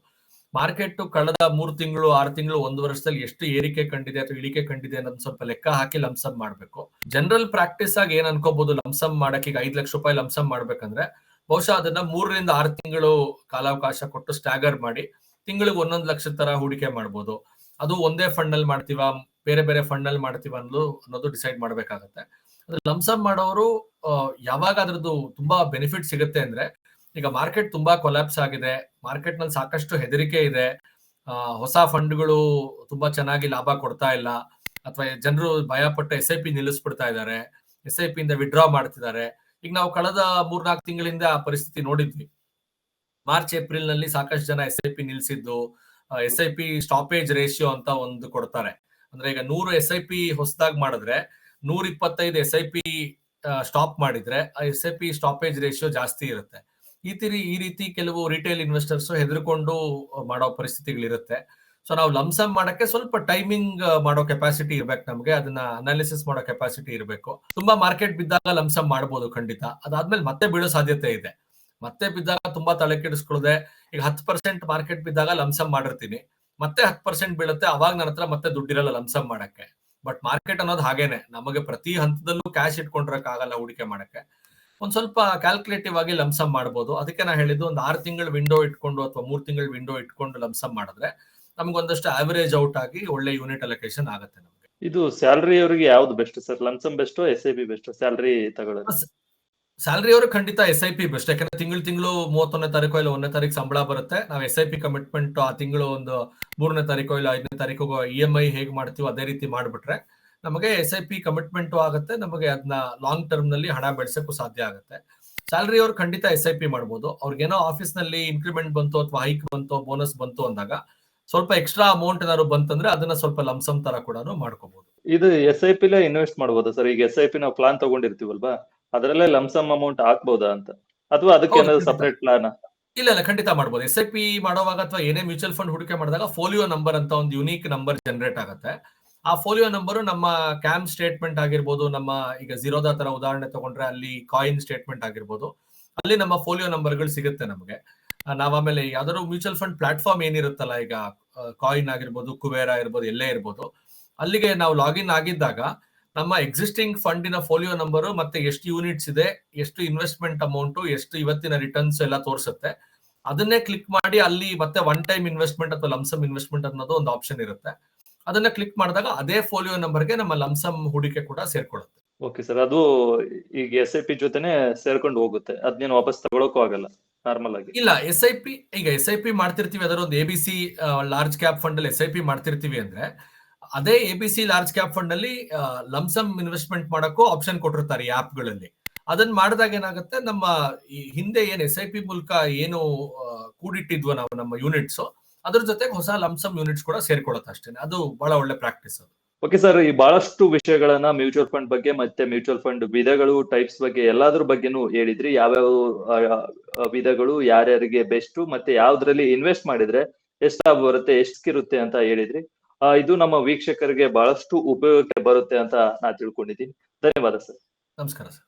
ಮಾರ್ಕೆಟ್ ಕಳೆದ ಮೂರು ತಿಂಗಳು, ಆರು ತಿಂಗಳು, ಒಂದು ವರ್ಷದಲ್ಲಿ ಎಷ್ಟು ಏರಿಕೆ ಕಂಡಿದೆ ಅಥವಾ ಇಳಿಕೆ ಕಂಡಿದೆ ಅನ್ನೋದು ಸ್ವಲ್ಪ ಲೆಕ್ಕ ಹಾಕಿ ಲಂಸಮ್ ಮಾಡಬೇಕು. ಜನರಲ್ ಪ್ರಾಕ್ಟೀಸ್ ಆಗಿ ಏನ್ ಅನ್ಕೋಬಹುದು ಲಂಸಮ್ ಮಾಡಕ್ಕೆ ಈಗ ಐದು ಲಕ್ಷ ರೂಪಾಯಿ ಲಂಸಮ್ ಮಾಡ್ಬೇಕಂದ್ರೆ ಬಹುಶಃ ಅದನ್ನ ಮೂರರಿಂದ ಆರು ತಿಂಗಳು ಕಾಲಾವಕಾಶ ಕೊಟ್ಟು ಸ್ಟ್ಯಾಗರ್ ಮಾಡಿ ತಿಂಗಳಿಗೆ ಒಂದೊಂದು ಲಕ್ಷ ತರ ಹೂಡಿಕೆ ಮಾಡ್ಬೋದು. ಅದು ಒಂದೇ ಫಂಡ್ ಅಲ್ಲಿ ಮಾಡ್ತೀವ, ಬೇರೆ ಬೇರೆ ಫಂಡ್ನಲ್ಲಿ ಮಾಡ್ತೀವ ಅನ್ನೋದು ಅನ್ನೋದು ಡಿಸೈಡ್ ಮಾಡ್ಬೇಕಾಗತ್ತೆ. ಅದ್ರ ಲಂಸಮ್ ಮಾಡೋರು ಯಾವಾಗ ಅದ್ರದ್ದು ತುಂಬಾ ಬೆನಿಫಿಟ್ ಸಿಗುತ್ತೆ ಅಂದ್ರೆ ಈಗ ಮಾರ್ಕೆಟ್ ತುಂಬಾ ಕೊಲ್ಯಾಪ್ಸ್ ಆಗಿದೆ ಮಾರ್ಕೆಟ್ನಲ್ಲಿ ಸಾಕಷ್ಟು ಹೆದರಿಕೆ ಇದೆ. ಹೊಸ ಫಂಡ್ಗಳು ತುಂಬಾ ಚೆನ್ನಾಗಿ ಲಾಭ ಕೊಡ್ತಾ ಇಲ್ಲ. ಅಥವಾ ಜನರು ಭಯಪಟ್ಟು ಎಸ್ ಐ ಪಿ ನಿಲ್ಲಿಸ್ಬಿಡ್ತಾ ಇದ್ದಾರೆ. ಎಸ್ ಐ ಪಿ ಇಂದ ವಿಡ್ರಾ ಮಾಡ್ತಿದ್ದಾರೆ. ಈಗ ನಾವು ಕಳೆದ ಮೂರ್ನಾಲ್ಕು ತಿಂಗಳಿಂದ ಆ ಪರಿಸ್ಥಿತಿ ನೋಡಿದ್ವಿ. ಮಾರ್ಚ್ ಏಪ್ರಿಲ್ನಲ್ಲಿ ಸಾಕಷ್ಟು ಜನ S I P ನಿಲ್ಸಿದ್ದು S I P stoppage ratio ಅಂತ ಒಂದು ಕೊಡ್ತಾರೆ. ಅಂದ್ರೆ ಈಗ ನೂರು ಎಸ್ ಐ ಪಿ ಹೊಸದಾಗಿ ಮಾಡಿದ್ರೆ ನೂರ ಇಪ್ಪತ್ತೈದು ಎಸ್ ಐ ಪಿ ಸ್ಟಾಪ್ ಮಾಡಿದ್ರೆ S I P stoppage ratio ಜಾಸ್ತಿ ಇರುತ್ತೆ. ಈ ತಿರಿ, ಈ ರೀತಿ ಕೆಲವು ರಿಟೇಲ್ ಇನ್ವೆಸ್ಟರ್ಸ್ ಹೆದರ್ಕೊಂಡು ಮಾಡೋ ಪರಿಸ್ಥಿತಿಗಳಿರುತ್ತೆ. ಸೊ ನಾವು ಲಂಸಮ್ ಮಾಡಕ್ಕೆ ಸ್ವಲ್ಪ ಟೈಮಿಂಗ್ ಮಾಡೋ ಕೆಪಾಸಿಟಿ ಇರಬೇಕು ನಮಗೆ. ಅದನ್ನ ಅನಾಲಿಸಿಸ್ ಮಾಡೋ ಕೆಪಾಸಿಟಿ ಇರಬೇಕು. ತುಂಬಾ ಮಾರ್ಕೆಟ್ ಬಿದ್ದಾಗ ಲಂಸಮ್ ಮಾಡಬಹುದು ಖಂಡಿತ. ಅದಾದ್ಮೇಲೆ ಮತ್ತೆ ಬೀಳೋ ಸಾಧ್ಯತೆ ಇದೆ. ಮತ್ತೆ ಬಿದ್ದಾಗ ತುಂಬಾ ತಲೆ ಕೆಡಿಸ್ಕೊಳ್ಳದೆ, ಈಗ ಹತ್ತು ಪರ್ಸೆಂಟ್ ಮಾರ್ಕೆಟ್ ಬಿದ್ದಾಗ ಲಂಸಮ್ ಮಾಡಿರ್ತೀನಿ. ಮತ್ತೆ ಹತ್ತು ಪರ್ಸೆಂಟ್ ಬೀಳುತ್ತೆ, ಅವಾಗ ನನ್ನ ಹತ್ರ ಮತ್ತೆ ದುಡ್ಡಿರಲ್ಲ ಲಂಸಮ್ ಮಾಡಕ್ಕೆ. ಬಟ್ ಮಾರ್ಕೆಟ್ ಅನ್ನೋದು ಹಾಗೇನೆ. ನಮಗೆ ಪ್ರತಿ ಹಂತದಲ್ಲೂ ಕ್ಯಾಶ್ ಇಟ್ಕೊಂಡ್ರಕ್ ಆಗಲ್ಲ ಹೂಡಿಕೆ ಮಾಡಕ್ಕೆ. ಒಂದ್ ಸ್ವಲ್ಪ ಕ್ಯಾಲ್ಕುಲೇಟಿವ್ ಆಗಿ ಲಂಸಮ್ ಮಾಡ್ಬೋದು. ಅದಕ್ಕೆ ನಾ ಹೇಳಿದ್ದು ಒಂದು ಆರು ತಿಂಗಳ ವಿಂಡೋ ಇಟ್ಕೊಂಡು ಅಥವಾ ಮೂರ್ ತಿಂಗಳ ವಿಂಡೋ ಇಟ್ಕೊಂಡು ಲಂಸಮ್ ಮಾಡಿದ್ರೆ ನಮ್ಗೆ ಒಂದಷ್ಟು ಆವರೇಜ್ ಔಟ್ ಆಗಿ ಒಳ್ಳೆ ಯೂನಿಟ್ ಅಲೋಕೇಶನ್ ಆಗುತ್ತೆ ನಮಗೆ. ಇದು ಸ್ಯಾಲರಿ ಅವರಿಗೆ ಯಾವ್ದು best sir lump sum best S I P best salary ತಗೊಳ್ಳೋದು? ಸ್ಯಾಲರಿ ಅವರು ಖಂಡಿತ ಎಸ್ ಐ ಪಿ ಬೆಸ್ಟ್ ಯಾಕಂದ್ರೆ ತಿಂಗಳು ತಿಂಗಳು ಮೂವತ್ತೊಂದನೇ ತಾರೀಕು ಇಲ್ಲ ಒಂದನೇ ತಾರೀಕು ಸಂಬಳ ಬರುತ್ತೆ. ನಾವು ಎಸ್ ಐ ಪಿ ಕಮಿಟ್ಮೆಂಟ್ ಆ ತಿಂಗಳು ಒಂದು ಮೂರನೇ ತಾರೀಕು ಇಲ್ಲ ಐದನೇ ತಾರೀಕು ಇ ಎಂ ಐ ಹೇಗೆ ಮಾಡ್ತೀವೋ ಅದೇ ರೀತಿ ಮಾಡ್ಬಿಟ್ರೆ ನಮಗೆ ಎಸ್ ಐ ಪಿ ಕಮಿಟ್ಮೆಂಟ್ ಆಗುತ್ತೆ ನಮಗೆ ಅದನ್ನ ಲಾಂಗ್ ಟರ್ಮ್ನಲ್ಲಿ ಹಣ ಬೆಳೆಸಕ್ಕೂ ಸಾಧ್ಯ ಆಗುತ್ತೆ. ಸ್ಯಾಲರಿ ಅವ್ರು ಖಂಡಿತ ಎಸ್ ಐ ಪಿ ಮಾಡ್ಬೋದು. ಅವ್ರಿಗೇನೋ ಆಫೀಸ್ನಲ್ಲಿ ಇನ್ಕ್ರಿಮೆಂಟ್ ಬಂತು ಅಥವಾ ಹೈಕ್ ಬಂತು ಬೋನಸ್ ಬಂತು ಅಂದಾಗ ಸ್ವಲ್ಪ ಎಕ್ಸ್ಟ್ರಾ ಅಮೌಂಟ್ ಏನಾದ್ರು ಬಂತಂದ್ರೆ ಅದನ್ನ ಸ್ವಲ್ಪ ಲಂಸಮ್ ತರ ಕೂಡ ಮಾಡ್ಕೋಬಹುದು ಇದು ಎಸ್ ಐ ಪಿಲೇ ಇನ್ವೆಸ್ಟ್ ಮಾಡಬಹುದು ಸರ್? ಈಗ ಎಸ್ ಐ ಪಿ ನಾವು ಪ್ಲಾನ್ ತಗೊಂಡಿರ್ತೀವಲ್ವಾ? ಅದರಲ್ಲೇ ಲಂಸಮ್ ಅಮೌಂಟ್ ಹಾಕ್ಬೋದಾ ಅಂತ? ಅಥವಾ ಅದಕ್ಕೆ ಏನಾದ್ರು. ಸಪರೇಟ್ ಪ್ಲಾನ್ ಇಲ್ಲ ಇಲ್ಲ ಖಂಡಿತ ಮಾಡ್ಬೋದು. ಎಸ್ ಐ ಪಿ ಮಾಡುವಾಗ ಅಥವಾ ಏನೇ ಮ್ಯೂಚುವಲ್ ಫಂಡ್ ಹೂಡಿಕೆ ಮಾಡಿದಾಗ ಫೋಲಿಯೋ ನಂಬರ್ ಅಂತ ಒಂದು ಯುನೀಕ್ ನಂಬರ್ ಜನರೇಟ್ ಆಗುತ್ತೆ. ಆ ಫೋಲಿಯೋ ನಂಬರ್ ನಮ್ಮ ಕ್ಯಾಮ್ ಸ್ಟೇಟ್ಮೆಂಟ್ ಆಗಿರ್ಬೋದು, ನಮ್ಮ ಈಗ ಝೀರೋದ ತರ ಉದಾಹರಣೆ ತಗೊಂಡ್ರೆ ಅಲ್ಲಿ ಕಾಯಿನ್ ಸ್ಟೇಟ್ಮೆಂಟ್ ಆಗಿರ್ಬೋದು, ಅಲ್ಲಿ ನಮ್ಮ ಫೋಲಿಯೋ ನಂಬರ್ಗಳು ಸಿಗುತ್ತೆ ನಮಗೆ. ನಾವ್ ಆಮೇಲೆ ಯಾವ್ದಾದ್ರು ಮ್ಯೂಚುವಲ್ ಫಂಡ್ ಪ್ಲಾಟ್ಫಾರ್ಮ್ ಏನಿರುತ್ತಲ್ಲ, ಈಗ ಕಾಯಿನ್ ಆಗಿರ್ಬೋದು ಕುಬೇರ ಆಗಿರ್ಬೋದು, ಎಲ್ಲೇ ಇರ್ಬೋದು, ಅಲ್ಲಿಗೆ ನಾವು ಲಾಗಿನ್ ಆಗಿದ್ದಾಗ ನಮ್ಮ ಎಕ್ಸಿಸ್ಟಿಂಗ್ ಫಂಡಿನ ಫೋಲಿಯೋ ನಂಬರು ಮತ್ತೆ ಎಷ್ಟು ಯೂನಿಟ್ಸ್ ಇದೆ, ಎಷ್ಟು ಇನ್ವೆಸ್ಟ್ಮೆಂಟ್ ಅಮೌಂಟ್ ಎಷ್ಟು ಇವತ್ತಿನ ರಿಟರ್ನ್ಸ್ ಎಲ್ಲ ತೋರಿಸುತ್ತೆ, ಅದನ್ನೇ ಕ್ಲಿಕ್ ಮಾಡಿ ಅಲ್ಲಿ ಮತ್ತೆ ಒನ್ ಟೈಮ್ ಇನ್ವೆಸ್ಟ್ಮೆಂಟ್ ಅಥವಾ ಲಂಸಮ್ ಇನ್ವೆಸ್ಟ್ಮೆಂಟ್ ಅನ್ನೋದು ಒಂದು ಆಪ್ಷನ್ ಇರುತ್ತೆ. ಅದನ್ನ ಕ್ಲಿಕ್ ಮಾಡಿದಾಗ ಅದೇ ಫೋಲಿಯೋ ನಂಬರ್ಗೆ ನಮ್ಮ ಲಮ್ಸಮ್ ಹೂಡಿಕೆ ಕೂಡ ಸೇರ್ಕೊಳ್ಳುತ್ತೆ. ಓಕೆ ಸರ್ ಅದು ಈಗ ಎಸ್ ಐ ಪಿ ಜೊತೆನೆ ಸೇರ್ಕೊಂಡು ಹೋಗುತ್ತೆ. ಅದನ್ನೇನು ವಾಪಸ್ ತಗೊಳಕ್ಕೂ ಆಗಲ್ಲ. ನಾರ್ಮಲ್ ಆಗಿ. ಇಲ್ಲ ಎಸ್ ಐ ಪಿ ಈಗ ಎಸ್ ಐ ಪಿ ಮಾಡ್ತಿರ್ತೀವಿ ಅದರ ಒಂದು A B C large cap fund ಅಲ್ಲಿ ಎಸ್ ಐ ಪಿ ಮಾಡ್ತಿರ್ತೀವಿ ಅಂದ್ರೆ ಅದೇ A B C large cap fund ಅಲ್ಲಿ ಲಮ್ಸಮ್ ಇನ್ವೆಸ್ಟ್ಮೆಂಟ್ ಮಾಡಕ್ಕೂ ಆಪ್ಷನ್ ಕೊಟ್ಟಿರ್ತಾರೆ ಈ ಆಪ್ಗಳಲ್ಲಿ. ಅದನ್ನ ಮಾಡಿದಾಗ ಏನಾಗುತ್ತೆ ನಮ್ಮ ಈ ಹಿಂದೆ ಏನ್ ಎಸ್ ಐ ಪಿ ಮೂಲಕ ಏನು ಕೂಡಿಟ್ಟಿದ್ವೋ ನಾವು ನಮ್ಮ ಯೂನಿಟ್ಸ್ ಅದ್ರ ಜೊತೆಗೆ ಹೊಸ ಲಂಸಮ್ ಯೂನಿಟ್ಸ್ ಕೂಡ ಸೇರ್ಕೊಳ್ಳುತ್ತೆ ಅಷ್ಟೇ ಅದು ಬಹಳ ಒಳ್ಳೆ ಪ್ರಾಕ್ಟೀಸ್ ಅದು. ಓಕೆ ಸರ್ ಈ ಬಹಳಷ್ಟು ವಿಷಯಗಳನ್ನ ಮ್ಯೂಚುವಲ್ ಫಂಡ್ ಬಗ್ಗೆ ಮತ್ತೆ ಮ್ಯೂಚುವಲ್ ಫಂಡ್ ವಿಧಗಳು ಟೈಪ್ಸ್ ಬಗ್ಗೆ ಎಲ್ಲಾದ್ರ ಬಗ್ಗೆನೂ ಹೇಳಿದ್ರಿ. ಯಾವ್ಯಾವ ವಿಧಗಳು ಯಾರ್ಯಾರಿಗೆ ಬೆಸ್ಟ್ ಮತ್ತೆ ಯಾವ್ದ್ರಲ್ಲಿ ಇನ್ವೆಸ್ಟ್ ಮಾಡಿದ್ರೆ ಎಷ್ಟು ಬರುತ್ತೆ ಬರುತ್ತೆ ಎಷ್ಟಿರುತ್ತೆ ಅಂತ ಹೇಳಿದ್ರಿ. ಇದು ನಮ್ಮ ವೀಕ್ಷಕರಿಗೆ ಬಹಳಷ್ಟು ಉಪಯೋಗಕ್ಕೆ ಬರುತ್ತೆ ಅಂತ ನಾ ತಿಳ್ಕೊಂಡಿದ್ದೀನಿ. ಧನ್ಯವಾದ ಸರ್ ನಮಸ್ಕಾರ ಸರ್